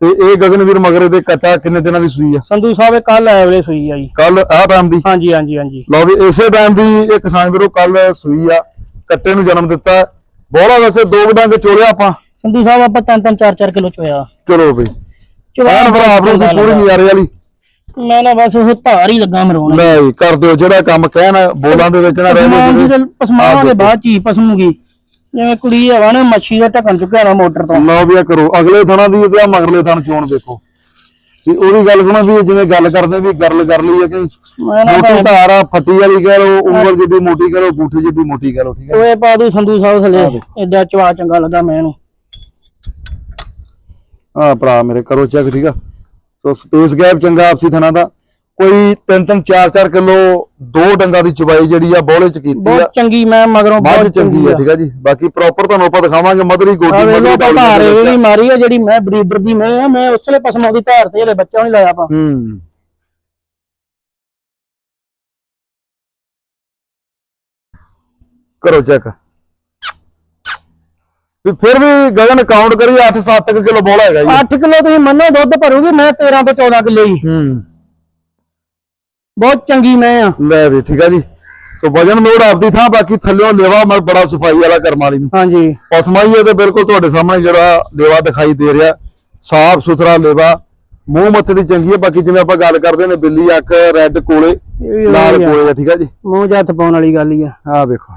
ਤੇ ਇਹ ਗਗਨਵੀਰ ਮਗਰੇ ਦੇ ਕੱਟਾ ਕਿੰਨੇ ਦਿਨਾਂ ਦੀ ਸੂਈ ਆ? ਸੰਧੂ ਸਾਹਿਬ ਇਹ ਕੱਲ ਆਏ ਵੇਲੇ ਸੂਈ ਆ ਜੀ। ਕੱਲ ਆਹ ਟਾਈਮ ਦੀ? ਹਾਂਜੀ ਹਾਂਜੀ ਹਾਂਜੀ। ਲਓ ਵੀ ਇਸੇ ਟਾਈਮ ਦੀ ਇਹ ਕਿਸਾਨ ਵੀਰੋ ਕੱਲ ਸੂਈ ਆ ਕੱਟੇ ਨੂੰ ਜਨਮ ਦਿੱਤਾ। ਬੋਲਾ ਵੈਸੇ ਦੋ ਡੰਗ ਚੋਲਿਆ ਆਪਾਂ? ਸੰਧੂ ਸਾਹਿਬ ਆਪਾਂ ਤਿੰਨ ਤਿੰਨ ਚਾਰ ਚਾਰ ਕਿਲੋ ਚੋਇਆ। ਚਲੋ ਬਈ ਐਨ ਭਰਾ ਆਪਣੀ ਦੀ ਪੂਰੀ ਨਜ਼ਾਰੇ ਵਾਲੀ। ਮੈਂ ਨਾ ਬਸ ਉਹ ਧਾਰ ਹੀ ਲੱਗਾ ਮਰਵਾਉਣਾ ਲੈ ਜੀ, ਕਰ ਦਿਓ ਜਿਹੜਾ ਕੰਮ ਕਹਿਣ ਬੋਲਾਂ ਦੇ ਵਿੱਚ ਨਾ ਰਹਿ ਜਾਓ ਤੇ ਪਸਮਾਨ ਦੇ ਬਾਅਦ ਚ ਹੀ ਪਸਮੂਗੀ। ਜਿਵੇਂ ਕੁੜੀ ਹੈਵਾ ਨਾ ਮੱਛੀ ਦਾ ਢੱਕਣ ਚੁੱਕਿਆ ਨਾ ਮੋਟਰ ਤੋਂ। ਲਓ ਵੀ ਕਰੋ ਅਗਲੇ ਥਣਾ ਦੀ ਤੇ ਆ ਮਗਰਲੇ ਥਣ ਚੋਣ ਦੇਖੋ। ਵੀ ਉਹਦੀ ਗੱਲ ਸੁਣੋ ਵੀ ਜਿਵੇਂ ਗੱਲ ਕਰਦੇ ਵੀ ਗਰਲ ਕਰ ਲਈ ਹੈ ਕਿ ਮੈਂ ਨਾ ਮੋਟੀ ਧਾਰ ਆ ਫੱਟੀ ਵਾਲੀ ਕਹਿ ਲਓ ਉਂਗਲ ਜਿੱਡੀ ਮੋਟੀ ਲਓ ਬੂਠੀ ਜਿੱਡੀ ਮੋਟੀ ਲਓ ਠੀਕ ਹੈ? ਓਏ ਪਾ ਦੂ ਸੰਧੂ ਸਾਹਿਬ ਥਲੇ ਐਡਾ ਚਵਾ ਚੰਗਾ ਲੱਗਾ ਮੈਨੂੰ ਆ ਭਰਾ ਮੇਰੇ ਕਰੋ ਚੈੱਕ ਠੀਕ ਆ? ਸੋ ਸਪੇਸ ਗੈਪ ਚੰਗਾ ਆਪਸੀ ਥਣਾ ਦਾ। ਕੋਈ 3-3 4-4 ਕਿਲੋ ਦੋ ਡੰਗਾ ਦੀ ਚਵਾਈ ਜਿਹੜੀ ਆ ਬੋਲੇ ਚ ਕੀਤੀ ਆ। ਬਹੁਤ ਚੰਗੀ ਮੈਂ ਮਗਰੋਂ ਬਹੁਤ ਚੰਗੀ ਆ ਠੀਕ ਆ ਜੀ। ਬਾਕੀ ਪ੍ਰੋਪਰ ਤੁਹਾਨੂੰ ਆਪਾਂ ਦਿਖਾਵਾਂਗੇ ਮਧਰੀ ਆ ਗੋਡੀ ਮਧਰੀ ਧਾਰ ਇਹਦੀ ਮਾਰੀ ਆ ਜਿਹੜੀ ਮੈਂ ਬਰੀਡਰ ਦੀ ਮੈਂ ਆ ਮੈਂ ਉਸਲੇ ਪਸਮਾ ਦੀ ਧਾਰ ਤੇ ਜਿਹੜੇ ਬੱਚਾ ਨਹੀਂ ਲਾਇਆ ਆਪਾਂ। ਹੂੰ। ਕਰੋ ਚੈੱਕ ਵੀ ਫਿਰ ਵੀ ਗਗਨ ਕਾਊਂਟ ਕਰੀ 8-7 ਕਿਲੋ ਬੋਲਾ ਹੈਗਾ ਜੀ। 8 ਕਿਲੋ ਤੁਸੀਂ ਮੰਨੋ ਦੁੱਧ ਭਰੂਗੀ ਮੈਂ 13 ਤੋਂ 14 ਕਿਲੋ ਹੀ। ਹੂੰ। ਬਹੁਤ ਚੰਗੀ ਮੈਂ ਆ। ਲੈ ਵੀ ਠੀਕ ਆ ਜੀ। ਸੋ ਵਜਨ ਮੋੜ ਆਪਦੀ ਥਾਂ ਬਾਕੀ ਥੱਲਿਓਂ ਲੇਵਾ ਮੈਂ ਬੜਾ ਸਫ਼ਾਈ ਵਾਲਾ ਕਰਮ ਵਾਲੀ ਨੂੰ। ਹਾਂਜੀ। ਪਸਮਾਈ ਹੈ ਤੇ ਬਿਲਕੁਲ ਤੁਹਾਡੇ ਸਾਹਮਣੇ ਜਿਹੜਾ ਲੇਵਾ ਦਿਖਾਈ ਦੇ ਰਿਹਾ। ਸਾਫ਼ ਸੁਥਰਾ ਲੇਵਾ। ਮੂੰਹ ਮੱਥੇ ਦੀ ਚੰਗੀ ਹੈ ਬਾਕੀ ਜਿਵੇਂ ਆਪਾਂ ਗੱਲ ਕਰਦੇ ਨੇ ਬਿੱਲੀ ਅੱਖ ਰੈੱਡ ਕੋਲੇ ਲਾਲ ਆ। ਕੋਲੇ ਦਾ ਠੀਕ ਆ ਜੀ? ਮੂੰਹ ਹੱਥ ਪਾਉਣ ਵਾਲੀ ਗੱਲ ਹੀ ਆ। ਆਹ ਵੇਖੋ।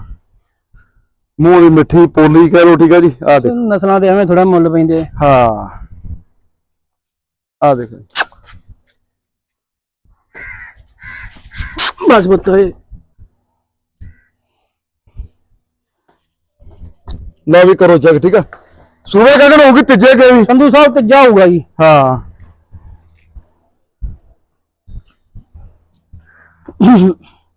ਮੂੰਹ ਦੀ ਮਿੱਠੀ ਪੋਲੀ ਕਹਿ ਲੋ ਠੀਕ ਆ ਜੀ? ਆਹ ਦੇਖੋ ਨਸਲਾਂ ਦੇ ਐਵੇਂ ਥੋੜਾ ਮੁੱਲ ਪੈਂਦੇ। ਆ। ਹਾਂ। ਆਹ ਦੇਖੋ ਬਸ ਪੁੱਤ ਓਏ ਲੈ ਵੀ ਕਰੋ ਚੈੱਕ ਠੀਕ ਆ? ਸੂਬੇ ਗਗਨ ਹੋਊਗੀ ਤੀਜੇ ਕੇ ਵੀ। ਸੰਧੂ ਸਾਹਿਬ ਤੀਜਾ ਹੋਊਗਾ ਜੀ। ਹਾਂ।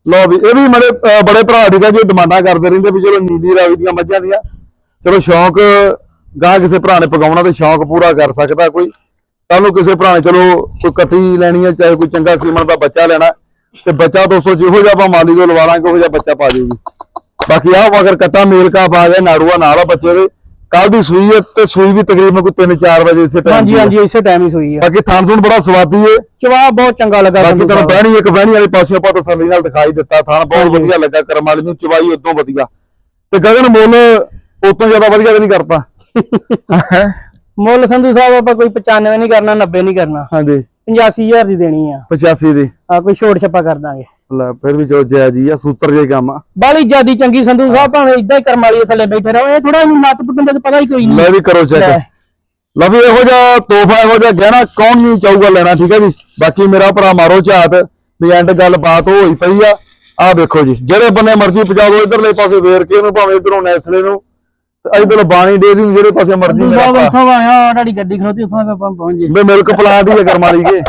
ਲੋ ਵੀ ਇਹ ਵੀ ਬੜੇ ਅਹ ਬੜੇ ਭਰਾ ਠੀਕ ਆ ਜੀ ਡਿਮਾਂਡਾਂ ਕਰਦੇ ਰਹਿੰਦੇ ਵੀ ਚਲੋ ਨੀਲੀ ਰਾਵੀ ਦੀਆਂ ਮੱਝਾਂ ਦੀਆਂ। ਚਲੋ ਸ਼ੌਂਕ ਗਾਂ ਕਿਸੇ ਭਰਾ ਨੇ ਪਗਾਉਣਾ ਤੇ ਸ਼ੌਂਕ ਪੂਰਾ ਕਰ ਸਕਦਾ ਕੋਈ। ਕੱਲ ਨੂੰ ਕਿਸੇ ਭਰਾ ਨੇ ਚਲੋ ਕੋਈ ਕੱਟੀ ਲੈਣੀ ਹੈ ਚਾਹੇ ਕੋਈ ਚੰਗਾ ਸੀਮਨ ਦਾ ਬੱਚਾ ਲੈਣਾ। ਤੇ ਬੱਚਾ ਦੋਸਤੋ ਜਿਹੋ ਜਿਹਾ ਆਪਾਂ ਮਾਲੀ ਤੋਂ ਲਵਾ ਲਾਂਗੇ ਉਹੋ ਜਿਹਾ ਬੱਚਾ ਪਾ ਜਾਊਗੀ ਬਾਕੀ ਆਹ ਅਗਰ ਕੱਟਾ ਮੇਲ ਕਾ ਪਾ ਗਿਆ ਨਾੜੂਆ ਨਾਲ ਆ ਬੱਚੇ ਦੇ ਕੱਲ ਦੀ ਸੂਈ ਹੈ ਤੇ ਸੂਈ ਵੀ ਤਕਰੀਬਨ ਕੋਈ 3-4 ਵਜੇ ਇਸੇ ਟਾਈਮ ਹਾਂਜੀ ਹਾਂਜੀ ਇਸੇ ਟਾਈਮ ਹੀ ਸੋਈ ਆ ਬਾਕੀ ਥਾਨ ਥੂਨ ਬੜਾ ਸਵਾਦੀ ਏ। ਜਵਾਬ ਬਹੁਤ ਚੰਗਾ ਲੱਗਾ ਬਾਕੀ ਤੁਹਾਨੂੰ। ਬਹਿਣੀ ਇੱਕ ਬਹਿਣੀ ਵਾਲੇ ਪਾਸੇ ਆਪਾਂ ਤਸੱਲੀ ਨਾਲ ਦਿਖਾਈ ਦਿੱਤਾ ਥਾਨ ਬਹੁਤ। ਵਧੀਆ ਲੱਗਾ ਕਰਮ ਵਾਲੀ ਨੂੰ ਚਵਾਈ ਉਦੋਂ ਵਧੀਆ। ਤੇ ਗਗਨ ਮੁੱਲ ਉਤੋਂ ਜ਼ਿਆਦਾ ਵਧੀਆ ਤਾਂ ਨਹੀਂ ਕਰਤਾ। ਹੈਂ? ਮੁੱਲ ਸੰਧੂ ਸਾਹਿਬ ਆਪਾਂ ਕੋਈ 95 ਨਹੀਂ ਕਰਨਾ 90 ਨਹੀਂ ਕਰਨਾ। ਹਾਂਜੀ। 85000 ਦੀ ਦੇਣੀ ਆ। 85 ਦੀ। ਆ ਕੋਈ ਛੋਟ ਛੱਪਾ ਕਰ ਦਾਂਗੇ। ਲੈ ਫਿਰ ਵੀ ਜੋ ਜੈ ਜੀ ਆ ਸੂਤਰ ਜੇ ਕੰਮ ਆ। ਬਾਲੀ ਜਿਆਦੀ ਚੰਗੀ ਸੰਧੂ ਸਾਹਿਬ ਭਾਵੇਂ ਇਦਾਂ ਹੀ ਕਰਮ ਵਾਲੀ ਥੱਲੇ ਬੈਠੇ ਰਹੋ। ਇਹ ਥੋੜਾ ਇਹਨੂੰ ਨੱਤ ਪੁੱਟਣ ਦਾ ਪਤਾ ਹੀ ਕੋਈ ਨਹੀਂ। ਲੈ ਵੀ ਕਰੋ। ਚੈੱਕ ਲੈ। ਵੀ ਇਹੋ ਜਿਹਾ ਤੋਹਫਾ ਇਹੋ ਜਿਹਾ ਗਹਿਣਾ ਕੌਣ ਨਹੀਂ ਚਾਹੂਗਾ ਲੈਣਾ ਠੀਕ ਹੈ ਜੀ? ਬਾਕੀ ਮੇਰਾ ਭਰਾ ਮਾਰੋ ਝਾਤ ਵੀ ਐਂਡ ਗੱਲ ਬਾਤ ਹੋਈ ਪਈ ਆ। ਆਹ ਵੇਖੋ ਜੀ ਜਿਹੜੇ ਬੰਨੇ ਮਰਜ਼ੀ ਪਜਾ ਦਿਓ ਇਧਰਲੇ ਪਾਸੇ ਵੇਰ ਕੇ ਇਹਨੂੰ ਭਾਵੇਂ ਇਧਰੋਂ ਨੈਸਲੇ ਨੂੰ ਤੇ ਇਧਰੋਂ ਬਾਣੀ ਦੇ ਦੀ ਜਿਹੜੇ ਪਾਸੇ ਮਰਜ਼ੀ ਮੇਰਾ ਭਰਾ ਉੱਥੋਂ ਆਇਆ ਤੁਹਾਡੀ ਗੱਡੀ ਖਲੋਤੀ ਉੱਥੋਂ ਤੱਕ ਆਪਾਂ ਪਹੁੰਚ ਜੇ ਵੀ ਮਿਲਕ ਪਲਾਂਟ ਹੀ ਕਰਮਾਂ ਕੇ।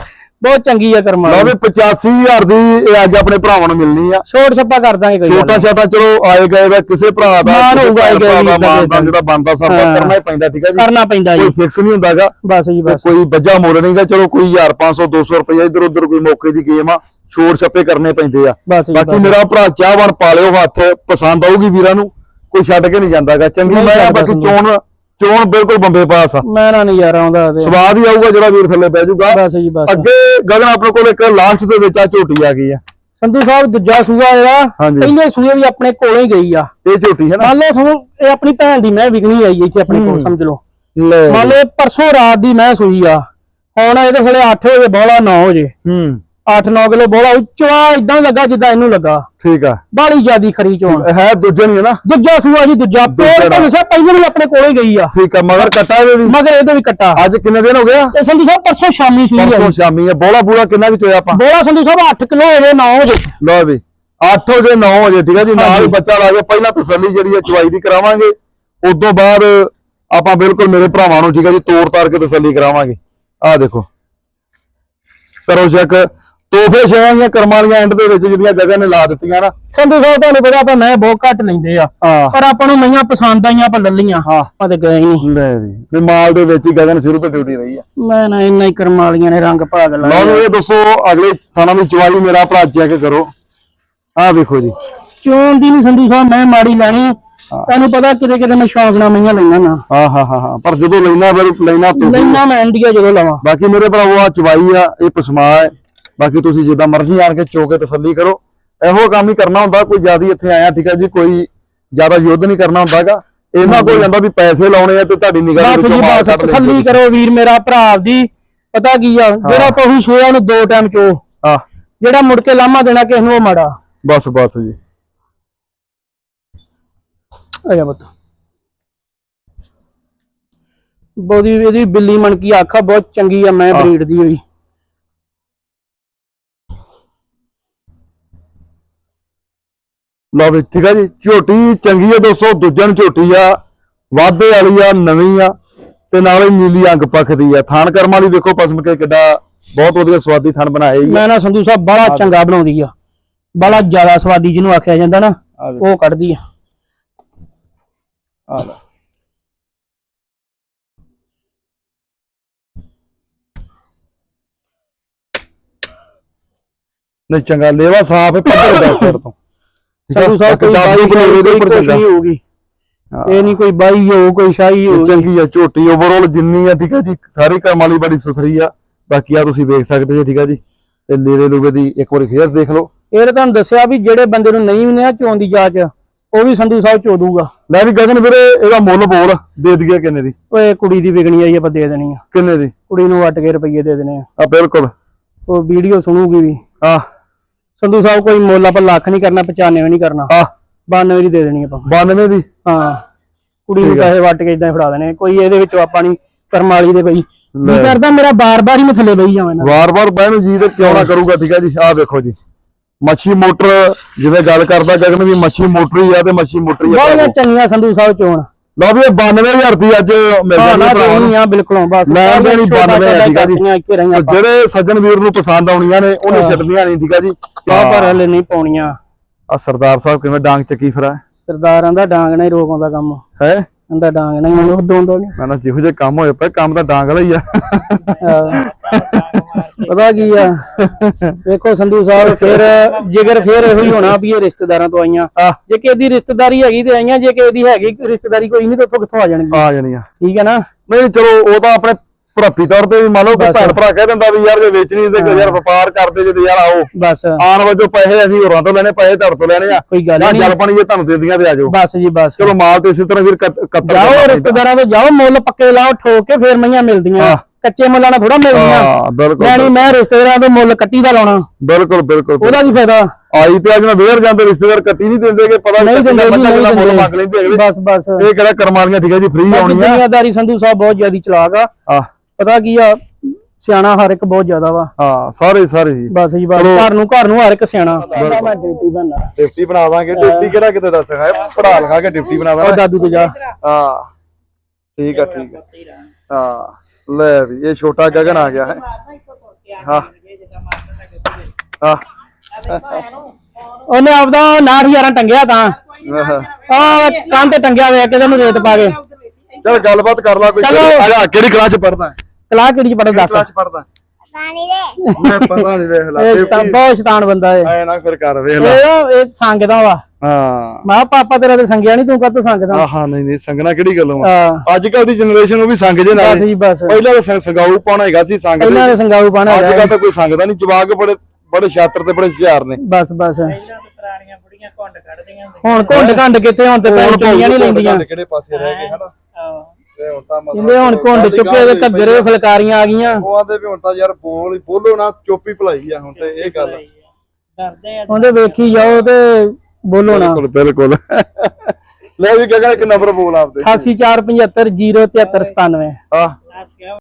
ਬਹੁਤ ਚੰਗੀ ਆ ਕਰਮ ਲਓ ਵੀ 85000 ਦੀ ਇਹ ਅੱਜ ਆਪਣੇ ਭਰਾਵਾਂ ਨੂੰ ਮਿਲਣੀ ਆ। ਛੋਟ ਛੱਪਾ ਕਰ ਦਾਂਗੇ ਕੋਈ ਛੋਟਾ ਛੋਟਾ ਚਲੋ ਆਏ ਗਏ ਦਾ ਕਿਸੇ ਭਰਾ ਦਾ ਕਿਸੇ ਹੋਊਗਾ ਆਏ ਗਏ ਦਾ ਜਿਹੜਾ ਬਣਦਾ ਸਭ। ਕਰਨਾ ਹੀ ਪੈਂਦਾ ਠੀਕ ਹੈ ਜੀ? ਕਰਨਾ ਪੈਂਦਾ ਕੋਈ ਜੀ ਫਿਕਸ ਨਹੀਂ ਹੁੰਦਾਗਾ ਬਸ ਜੀ ਬਸ। ਕੋਈ ਬੱਜਾ ਮੁੱਲ ਨਹੀਂਗਾ ਚਲੋ ਕੋਈ 1000 500 200 ਰੁਪਏ ਇਧਰ ਉਧਰ ਕੋਈ ਮੌਕੇ ਦੀ ਗੇਮ ਆ। ਛੋੜ ਛੱਪੇ ਕਰਨੇ ਪੈਂਦੇ ਆ। ਬਾਕੀ। ਮੇਰਾ ਭਰਾ ਚਾਹਵਾਨ ਪਾਲਿਓ ਹੱਥ ਪਸੰਦ ਆਊਗੀ ਵੀਰਾਂ ਨੂੰ। ਕੋਈ ਛੱਡ ਕੇ ਨਹੀਂ ਜਾਂਦਾਗਾ। ਚੰਗੀ ਨਹੀਂ ਮੈਂ ਆ, ਬਾਕੀ। ਚੋਣ ਚੋਣ ਬਿਲਕੁਲ ਬੰਬੇ ਪਾਸ ਆ। ਮੈਂ ਨਾ ਨਜ਼ਾਰਾ ਆਉਂਦਾ ਤੇ। ਸਵਾਦ ਹੀ ਆਊਗਾ ਜਿਹੜਾ ਵੀਰ ਥੱਲੇ ਬਹਿ ਜਾਊਗਾ। ਬਸ ਜੀ ਬਸ। ਅੱਗੇ ਗਗਨ ਆਪਣੇ ਕੋਲ ਇੱਕ ਲਾਸਟ ਦੇ ਵਿੱਚ ਆ ਝੋਟੀ ਆ ਗਈ ਆ। ਸੰਧੂ ਸਾਹਿਬ ਦੂਜਾ ਸੂਆ ਇਹਦਾ। ਪਹਿਲੇ ਸੂਏ ਵੀ ਆਪਣੇ ਕੋਲੋਂ ਹੀ ਗਈ ਆ। ਇਹ ਝੋਟੀ ਹੈ ਨਾ? ਮੰਨ ਲਓ ਸਾਨੂੰ ਇਹ ਆਪਣੀ ਭੈਣ ਦੀ ਮੈਂ ਵਿਕਣੀ ਆਈ ਇੱਥੇ ਆਪਣੇ ਕੋਲ ਸਮਝ ਲਓ। ਮੰਨ ਲਓ ਪਰਸੋਂ ਰਾਤ ਦੀ ਮੈਂ ਸੂਈ ਆ। ਹੁਣ ਇਹਦੇ ਥਲੇ 8 ਵਜੇ ਬੋਲਾ 9 ਵਜੇ। ਹੂੰ। 8-9 ਕਿਲੋ ਬੋਲਾ ਉੱਚਾ ਇਦਾਂ ਲੱਗਾ ਜਿੱਦਾਂ ਇਹਨੂੰ ਲੱਗਾ। ਠੀਕ ਆ। ਬਾਲੀ ਜਿਆਦੀ ਖਰੀ ਚੋਣ ਹੈ ਦੂਜੇ ਨਹੀਂ ਹੈ ਨਾ? ਦੂਜਾ ਸੂਆ ਜੀ ਦੂਜਾ। ਪੇੜ ਤਾਂ ਦੱਸਿਆ ਪਹਿਲਾਂ ਵੀ ਆਪਣੇ ਕੋਲੋਂ ਹੀ ਗਈ ਆ। ਠੀਕ ਆ ਮਗਰ ਕੱਟਾ ਇਹਦੇ ਵੀ? ਮਗਰ ਇਹਦੇ ਵੀ ਕੱਟਾ। ਅੱਜ ਕਿੰਨੇ ਦਿਨ ਹੋ ਗਿਆ ਤੇ ਸੰਧੂ ਸਾਹਿਬ ਪਰਸੋਂ ਸ਼ਾਮੀ ਸੂਈ ਆ ਪਰਸੋਂ ਸ਼ਾਮੀ ਆ। ਬੋਲਾ ਬੂਲਾ ਕਿੰਨਾ ਕੁ ਚੋਇਆ ਆਪਾਂ? ਬੋਲਾ ਸੰਧੂ ਸਾਹਿਬ 8 ਕਿਲੋ ਹੋਵੇ 9 ਵਜੇ। ਲਓ ਵੀ 8 ਵਜੇ 9 ਵਜੇ ਠੀਕ ਆ ਜੀ? ਨਾਲ ਹੀ। ਬੱਚਾ ਲਾ ਕੇ ਪਹਿਲਾਂ ਤਸੱਲੀ ਜਿਹੜੀ ਹੈ ਚਵਾਈ ਦੀ ਕਰਾਵਾਂਗੇ। ਉਸ ਤੋਂ ਬਾਅਦ ਆਪਾਂ ਬਿਲਕੁਲ ਮੇਰੇ ਭਰਾਵਾਂ ਨੂੰ ਠੀਕ ਆ ਜੀ ਤੋੜ ਤਾਰ ਕੇ ਤਸੱਲੀ ਕਰਾਵਾਂਗੇ। ਆਹ ਦੇਖੋ। ਕਰੋ ਚੈੱਕ ਤੋਹਫੇ ਸ਼ਾਇਆਂ ਕਰਮਾਂ ਵਾਲੀਆਂ ਐਂਡ ਦੇ ਵਿੱਚ ਜਿਹੜੀਆਂ ਜਗ੍ਹਾ ਨੇ ਲਾ ਦਿੱਤੀਆਂ ਨਾ। ਸੰਧੂ ਸਾਹਿਬ ਤੁਹਾਨੂੰ ਪਤਾ ਆਪਾਂ ਮੈਂ ਬਹੁਤ ਘੱਟ ਲੈਂਦੇ ਆ। ਹਾਂ। ਪਰ ਆਪਾਂ ਨੂੰ ਮਈਆਂ ਪਸੰਦ ਆਈਆਂ ਆਪਾਂ ਲੱਲੀਆਂ ਹਾਂ। ਆਪਾਂ ਤੇ ਗਏ ਨਹੀਂ। ਲੈ ਵੀ ਵੀ ਮਾਲ ਦੇ ਵਿੱਚ ਹੀ ਗਗਨ ਸ਼ੁਰੂ ਤੋਂ ਡਿਊਟੀ ਰਹੀ ਆ। ਮੈਂ ਨਾ ਇੰਨਾ ਹੀ ਕਰਮ ਵਾਲੀਆਂ ਨੇ ਰੰਗ ਭਾਗ ਲਓ ਲਾਇਆ ਜੀ ਇਹ ਦੱਸੋ ਅਗਲੇ ਥਾਣਾ ਦੀ ਚਵਾਈ ਮੇਰਾ ਭਰਾ ਚੈੱਕ ਕਰੋ। ਆਹ ਵੇਖੋ ਜੀ। ਚੋਣ ਦੀ ਨਹੀਂ ਸੰਧੂ ਸਾਹਿਬ ਮੈਂ ਮਾੜੀ ਲੈਣੀ। ਤੁਹਾਨੂੰ ਪਤਾ ਕਿਤੇ ਕਿਤੇ ਮੈਂ ਸ਼ੌਂਕ ਨਾਲ ਮਈਆਂ ਲਈਆਂ ਨਾ। ਹਾਂ ਹਾਂ ਹਾਂ ਪਰ ਜਦੋਂ ਲੈਣਾ ਫਿਰ ਲੈਣਾ ਤੂੰ ਲੈਣਾ ਮੈਂ ਇੰਡੀਆ ਜਦੋਂ ਲਵਾਂ। ਬਾਕੀ ਮੇਰੇ ਭਰਾਵੋ ਆ ਚਵਾਈ ਆ ਇਹ ਪਸਮਾ ਹੈ। ਬਾਕੀ ਤੁਸੀਂ ਜਿੱਦਾਂ ਮਰਜ਼ੀ ਆਣ ਕੇ ਚੋ ਕੇ ਤਸੱਲੀ ਕਰੋ। ਇਹੋ ਕੰਮ ਹੀ ਕਰਨਾ ਹੁੰਦਾ ਕੋਈ ਜਿਆਦੀ ਇੱਥੇ ਆਇਆ ਠੀਕ ਹੈ ਜੀ ਕੋਈ ਜ਼ਿਆਦਾ ਯੁੱਧ ਨਹੀਂ ਕਰਨਾ ਹੁੰਦਾਗਾ ਇਹਨਾਂ ਕੋਲ ਜਾਂਦਾ ਵੀ ਪੈਸੇ ਲਾਉਣੇ ਆ ਤੇ ਤੁਹਾਡੀ ਨਿਗਾਹ ਬਸ ਜੀ ਬਸ ਤਸੱਲੀ ਕਰੋ ਵੀਰ ਮੇਰਾ ਭਰਾ ਦੀ ਪਤਾ ਕੀ ਆ ਜਿਹੜਾ ਪਹੂ ਸੋਇਆ ਨੂੰ ਦੋ ਟਾਈਮ ਚੋ। ਆ ਜਿਹੜਾ ਮੁੜ ਕੇ ਲਾਮਾ ਦੇਣਾ ਕਿਸ ਨੂੰ ਉਹ ਮਾੜਾ। ਬਸ ਬਸ ਜੀ। ਆ ਜਾ ਬਤ ਬੋਦੀ ਇਹਦੀ ਬਿੱਲੀ ਮਨ ਕੀ ਆਖਾ ਬਹੁਤ ਚੰਗੀ ਆ ਮੈਂ ਬਰੀਡ ਦੀ ਹੋਈ। ਲਓ ਵੀ ਠੀਕ ਆ ਜੀ ਝੋਟੀ ਚੰਗੀ ਆ ਦੋਸਤੋ ਦੂਜਣ ਝੋਟੀ ਆ ਵਾਧੇ ਵਾਲੀ ਆ ਨਵੀਂ ਆ ਤੇ ਨਾਲੇ ਨੀਲੀ ਅੰਗ ਪੱਖ ਦੀ ਆ। ਥਾਨ ਕਰਮ ਵਾਲੀ ਵੇਖੋ ਪਸਮ ਕੇ ਕਿੱਡਾ ਬਹੁਤ ਵਧੀਆ ਸਵਾਦੀ ਥਣ ਬਣਾਏ ਹੀ ਆ। ਮੈਂ ਨਾ ਸੰਧੂ ਸਾਹਿਬ ਬੜਾ ਚੰਗਾ ਬਣਾਉਂਦੀ ਆ। ਬੜਾ ਜ਼ਿਆਦਾ ਸਵਾਦੀ ਜਿਹਨੂੰ ਆਖਿਆ ਜਾਂਦਾ ਨਾ ਉਹ ਕੱਢਦੀ ਆ। ਆ ਲੈ। ਨਹੀਂ ਚੰਗਾ ਲੇਵਾ ਸਾਫ਼ ਹੈ ਪੱਧਰ ਦਾ ਸਿਰ ਤੋਂ? ਸੰਧੂ ਸਾਹਿਬ ਕੋਈ ਦਾਬੂ ਬਾਈ ਬਣਾਏ ਉਹਦੇ ਉੱਪਰ ਨਹੀਂ ਹੋਊਗੀ। ਇਹ ਨਹੀਂ ਕੋਈ ਬਾਈ ਹੋ ਕੋਈ ਸ਼ਾਹੀ ਹੋ। ਚੰਗੀ ਆ ਝੋਟੀ ਓਵਰਆਲ ਜਿੰਨੀ ਆ ਠੀਕ ਆ ਜੀ। ਸਾਰੀ ਕਰਮ ਵਾਲੀ ਬੜੀ ਸੁਥਰੀ ਆ। ਬਾਕੀ ਆ ਤੁਸੀਂ ਵੇਖ ਸਕਦੇ ਜੀ ਠੀਕ ਆ ਜੀ। ਤੇ ਲੀੜੇ ਲੂਗੇ ਦੀ ਇੱਕ ਵਾਰੀ ਫੇਰ ਦੇਖ ਲਓ। ਇਹ ਤਾਂ ਤੁਹਾਨੂੰ ਦੱਸਿਆ ਵੀ ਜਿਹੜੇ ਬੰਦੇ ਨੂੰ ਨਹੀਂ ਵੀ ਨਾ ਚੋਣ ਦੀ ਜਾਚ ਉਹ ਵੀ ਸੰਧੂ ਸਾਹਿਬ ਚੋ ਦੂਗਾ। ਲੈ ਵੀ ਗਗਨ ਵੀਰੇ ਇਹਦਾ ਮੁੱਲ ਬੋਲ। ਦੇ ਦਈਏ ਕਿੰਨੇ ਦੀ? ਓਏ ਕੁੜੀ ਦੀ ਵਿਕਣੀ ਆਈ ਆਪਾਂ ਦੇ ਦੇਣੀ ਆ। ਕਿੰਨੇ ਦੀ? ਕੁੜੀ ਨੂੰ ਵੱਟ ਕੇ ਰੁਪਈਏ ਦੇ ਦੇਣੇ ਆ। ਆ ਬਿਲਕੁਲ। ਉਹ ਵੀਡੀਓ ਸੁਣੂਗੀ ਵੀ। ਆ। ਸੰਧੂ ਸਾਹਿਬ ਕੋਈ ਮੁੱਲ ਆਪਾਂ ਲੱਖ ਨਹੀਂ ਕਰਨਾ 95 ਨਹੀਂ ਕਰਨਾ। ਆ 92 ਦੀ ਦੇ ਦੇਣੀ ਆਪਾਂ। 92 ਦੀ? ਹਾਂ। ਕੁੜੀ ਨੂੰ ਪੈਸੇ ਵੱਟ ਕੇ ਇਦਾਂ ਫੜਾ ਦੇਣੇ। ਕੋਈ ਇਹਦੇ ਵਿੱਚੋਂ ਆਪਾਂ ਨਹੀਂ ਕਰਮ ਵਾਲੀ ਦੇ ਕੋਈ। ਨਹੀਂ ਕਰਦਾ ਮੇਰਾ ਬਾਰ-ਬਾਰ ਹੀ ਮੈਂ ਥੱਲੇ ਬਈ ਜਾਵਾਂ ਨਾ ਵਾਰ-ਵਾਰ ਬਹਿਣ ਜੀ ਤੇ ਕਿਉਂ ਨਾ ਕਰੂਗਾ ਠੀਕ ਆ ਜੀ? ਆ ਵੇਖੋ ਜੀ। ਮੱਛੀ ਮੋਟਰ ਜਿਵੇਂ ਗੱਲ ਕਰਦਾ ਗਗਨ ਵੀ ਮੱਛੀ ਮੋਟਰ ਹੀ ਆ ਤੇ ਮੱਛੀ ਮੋਟਰ ਹੀ ਆ ਬਹੁਤ ਚੰਗੀਆਂ ਸੰਧੂ ਸਾਹਿਬ ਚੋਣ। ਲਓ ਵੀ ਇਹ 92000 ਦੀ ਅੱਜ ਮਿਲ ਜਾਣੀ ਆ ਬਿਲਕੁਲੋਂ ਬਸ। ਲੈ ਦੇਣੀ ਛੋਟਾ 92 ਛੋਟਾ ਠੀਕ ਆ ਜੀ। ਜਿਹੜੇ ਸੱਜਣ ਵੀਰ ਨੂੰ ਪਸੰਦ ਆਉਣੀਆਂ ਨੇ ਉਹਨੇ ਛੱਡਦੀਆਂ ਨਹੀਂ ਠੀਕ ਆ ਜੀ? ਆ ਪਰ ਹਲੇ ਨਹੀਂ ਪਾਉਣੀਆਂ। ਆ ਸਰਦਾਰ ਸਾਹਿਬ ਕਿਵੇਂ ਡਾਂਗ ਚੱਕੀ ਫਿਰਾ? ਸਰਦਾਰਾਂ ਦਾ ਡਾਂਗ ਨਾਲ ਹੀ ਰੋਕ ਆਉਂਦਾ ਕੰਮ। ਹੈ? ਇਹਦਾ ਡਾਂਗ ਨਾਲ ਹੀ ਉਹਨੂੰ ਦੋ ਨਹੀਂ। ਮੈਂ ਨਾ ਜਿਹੋ ਜਿਹੇ ਕੰਮ ਹੋਏ ਪਏ ਕੰਮ ਤਾਂ ਡਾਂਗ ਵਾਲਾ ਹੀ ਆ। ਪਤਾ ਕੀ ਆ? ਵੇਖੋ ਸੰਧੂ ਸਾਹਿਬ ਫਿਰ ਜਿਗਰ ਫਿਰ ਇਹੋ ਹੀ ਹੋਣਾ ਵੀ ਇਹ ਰਿਸ਼ਤੇਦਾਰਾਂ ਤੋਂ ਆਈਆਂ। ਜੇ ਕਿਸੇ ਦੀ ਰਿਸ਼ਤੇਦਾਰੀ ਹੈਗੀ ਤੇ ਆਈਆਂ ਜੇ ਕਿਸੇ ਦੀ ਹੈਗੀ ਰਿਸ਼ਤੇਦਾਰੀ ਕੋਈ ਨਹੀਂ ਤੇ ਉੱਥੋਂ ਕਿੱਥੋਂ ਆ ਜਾਣਗੀ ਆ ਜਾਣੀਆਂ। ਠੀਕ ਹੈ ਨਾ? ਨਹੀਂ ਚਲੋ ਉਹ ਤਾਂ ਆਪਣੇ ਭਰਾਪੀ ਤੌਰ ਤੇ ਵੀ ਮੰਨ ਲਓ ਕਿ ਭੈਣ ਭਰਾ ਕਹਿ ਦਿੰਦਾ ਵੀ ਯਾਰ ਜੇ ਵੇਚਣੀ ਤੇ ਯਾਰ ਵਪਾਰ ਕਰਦੇ ਜੇ ਯਾਰ ਆਓ। ਬਸ। ਆਣ ਵਜੋਂ ਪੈਸੇ ਅਸੀਂ ਹੋਰਾਂ ਤੋਂ ਲੈਣੇ ਪੈਸੇ ਤੁਹਾਡੇ ਤੋਂ ਲੈਣੇ ਆ। ਕੋਈ ਗੱਲ ਨਹੀਂ ਜਲ ਪਾਣੀ ਜੇ ਤੁਹਾਨੂੰ ਦੇ ਦੀਆਂ ਤੇ ਆ ਜਾਓ। ਬਸ ਜੀ ਬਸ। ਚਲੋ ਮਾਲ ਤੇ ਇਸੇ ਤਰ੍ਹਾਂ ਕੱਤ- ਕੱਤਰ ਜਾਓ। ਰਿਸ਼ਤੇਦਾਰਾਂ ਤੋਂ ਜਾਓ ਮੁੱਲ ਪੱਕੇ ਲਾਓ ਠੋਕ ਕੇ ਫੇਰ ਮਈਆਂ ਮਿਲਦੀਆਂ। ਕੱਚੇ ਮੁੱਲਾਂ ਨਾਲ ਥੋੜਾ ਮਿਲਦੀਆਂ। ਹਾਂ ਬਿਲਕੁਲ ਲੈਣੀ ਮੈਂ ਰਿਸ਼ਤੇਦਾਰਾਂ ਤੋਂ ਮੁੱਲ ਕੱਟੀ ਦਾ ਲਾਉਣਾ। ਬਿਲਕੁਲ ਬਿਲਕੁਲ। ਉਹਦਾ ਕੀ ਫਾਇਦਾ? ਆਈ ਤੇ ਅੱਜ ਨਾ ਵੇਰ ਜਾਂਦੇ ਰਿਸ਼ਤੇਦਾਰ ਕੱਟੀ ਨਹੀਂ ਦਿੰਦੇ ਕਿ ਪਤਾ ਨਹੀਂ ਦਿੰਦੇ ਕਿੰਨਾ ਮੁੱਲ। ਮੰਗ ਲੈਂਦੇ ਅਗਲੇ। ਬਸ ਬਸ। ਇਹ ਕਿਹੜਾ ਕਰਮਾਲੀਆਂ ਠੀਕ ਹੈ ਜੀ ਫ੍ਰੀ ਆਉਣੀਆਂ। ਦੁਨੀਆਦਾਰੀ ਸੰਧੂ ਸਾਹਿਬ ਬਹੁਤ ਜ਼ਿਆਦੀ ਚਲਾਕ ਆ। ਪਤਾ ਕੀ ਆ ਸਿਆਣਾ ਹਰ ਇੱਕ ਬਹੁਤ ਜ਼ਿਆਦਾ ਵਾ। ਹਾਂ ਸਾਰੇ ਸਾਰੇ ਜੀ ਬਸ ਜੀ ਬਸ। ਘਰ ਨੂੰ ਘਰ ਨੂੰ ਹਰ ਇੱਕ ਸਿਆਣਾ। ਮੈਂ ਡਿਊਟੀ ਬਣਨਾ ਡਿਪਟੀ ਬਣਾ ਦਾਂਗੇ। ਡਿਪਟੀ ਕਿਹੜਾ ਕਿਤੇ ਦੱਸ ਹੈ ਪੜਾ ਲਿਖਾ ਕੇ ਡਿਪਟੀ ਬਣਾ ਉਹ ਦਾਂਗੇ ਦਾਦੂ ਤੇ ਜਾ। ਹਾਂ ਠੀਕ ਆ ਠੀਕ ਆ। ਹਾਂ ਲੈ ਵੀ ਇਹ ਛੋਟਾ ਗਗਨ ਆ ਗਿਆ ਹੈ। ਹਾਂ। ਹਾਂ। ਉਹਨੇ ਆਪਦਾ 9000 ਟੰਗਿਆ ਤਾਂ। ਆਹ। ਆ ਕੰਨ ਤੇ ਟੰਗਿਆ ਹੋਇਆ ਕਿਤੇ ਨੂੰ ਰੇਤ ਪਾ ਕੇ। ਚੱਲ ਗੱਲਬਾਤ ਕਰ ਲਾ ਕੋਈ ਚਲੋ। ਆ ਜਾ ਕਿਹੜੀ ਕਲਾਸ ਚ ਪੜਦਾ ਕਲਾ ਕਿਹੜੀ ਚ ਪੜਦਾ ਦੱਸ? ਕਲਾਸ ਚ ਪੜਦਾ ਪਾਣੀ ਦੇ। ਮੈਂ ਪਤਾ ਨਹੀਂ ਵੇਖ ਲਾ ਇਹ ਸ਼ੈਤਾਨ ਬਹੁਤ ਸ਼ੈਤਾਨ ਬੰਦਾ ਏ। ਐ ਨਾ ਫਿਰ ਕਰ ਵੇਖ ਲਾ। ਇਹ ਇਹ ਸੰਗਦਾ ਵਾ। ਹਾਂ। ਮੈਂ ਪਾਪਾ ਤੇਰਾ ਤੇ ਸੰਗਿਆ ਨਹੀਂ ਤੂੰ ਕਦ ਸੰਗਦਾ ਆਹਾ ਨਹੀਂ ਨਹੀਂ ਸੰਗਣਾ ਕਿਹੜੀ ਗੱਲੋਂ ਆ ਅੱਜ ਕੱਲ ਦੀ ਜਨਰੇਸ਼ਨ ਉਹ ਵੀ ਸੰਗ ਜੇ ਬਸ ਨਾਲ ਜੀ ਬਸ। ਪਹਿਲਾਂ ਤਾਂ ਸੰਗ- ਸੰਗਾਊ ਪਾਉਣਾ ਹੈਗਾ ਸੀ ਸੰਗ ਇਹਨਾਂ ਦੇ ਦੇ ਸੰਗਾਊ ਪਾਣਾ ਅੱਜ ਹੈਗਾ ਕੱਲ ਤਾਂ ਕੋਈ ਸੰਗਦਾ ਨਹੀਂ ਜਵਾਕ ਬੜੇ ਬੜੇ ਛਾਤਰ ਤੇ ਬੜੇ ਹੁਸ਼ਿਆਰ ਨੇ। ਬਸ ਬਸ। ਹੁਣ ਘੁੰਡ ਘੰਡ ਕਿੱਥੇ ਹੁਣ ਤੇ ਪੈਣ ਚੁੰਨੀਆਂ ਨਹੀਂ ਲੈਂਦੀਆਂ। ਕਿਹੜੇ ਪਾਸੇ ਰਹਿ ਗਏ ਹਨਾ? ਤੇ ਹੁਣ ਤਾਂ ਮਤਲਬ ਇਹਦੇ ਹੁਣ ਘੁੰਡ ਚੁੱਕੇ ਤੇ ਘੱਗਰੇ ਫਲਕਾਰੀਆਂ ਆ ਗਈਆਂ। ਉਹ ਆਂਦੇ ਵੀ ਹੁਣ ਤਾਂ ਯਾਰ ਬੋਲ ਹੀ ਬੋਲੋ ਨਾ ਚੁੱਪ ਭਲਾਈ ਆ ਹੁਣ ਤੇ ਇਹ ਗੱਲ ਉਹਦੇ ਵੇਖੀ ਜਾਓ ਤੇ ਬੋਲੋ ਨਾ। ਬਿਲਕੁਲ ਬਿਲਕੁਲ। ਲੈ ਵੀ ਗਗਨ ਇੱਕ ਨੰਬਰ ਬੋਲ ਆਪਦੇ। 88475 07397 ਆ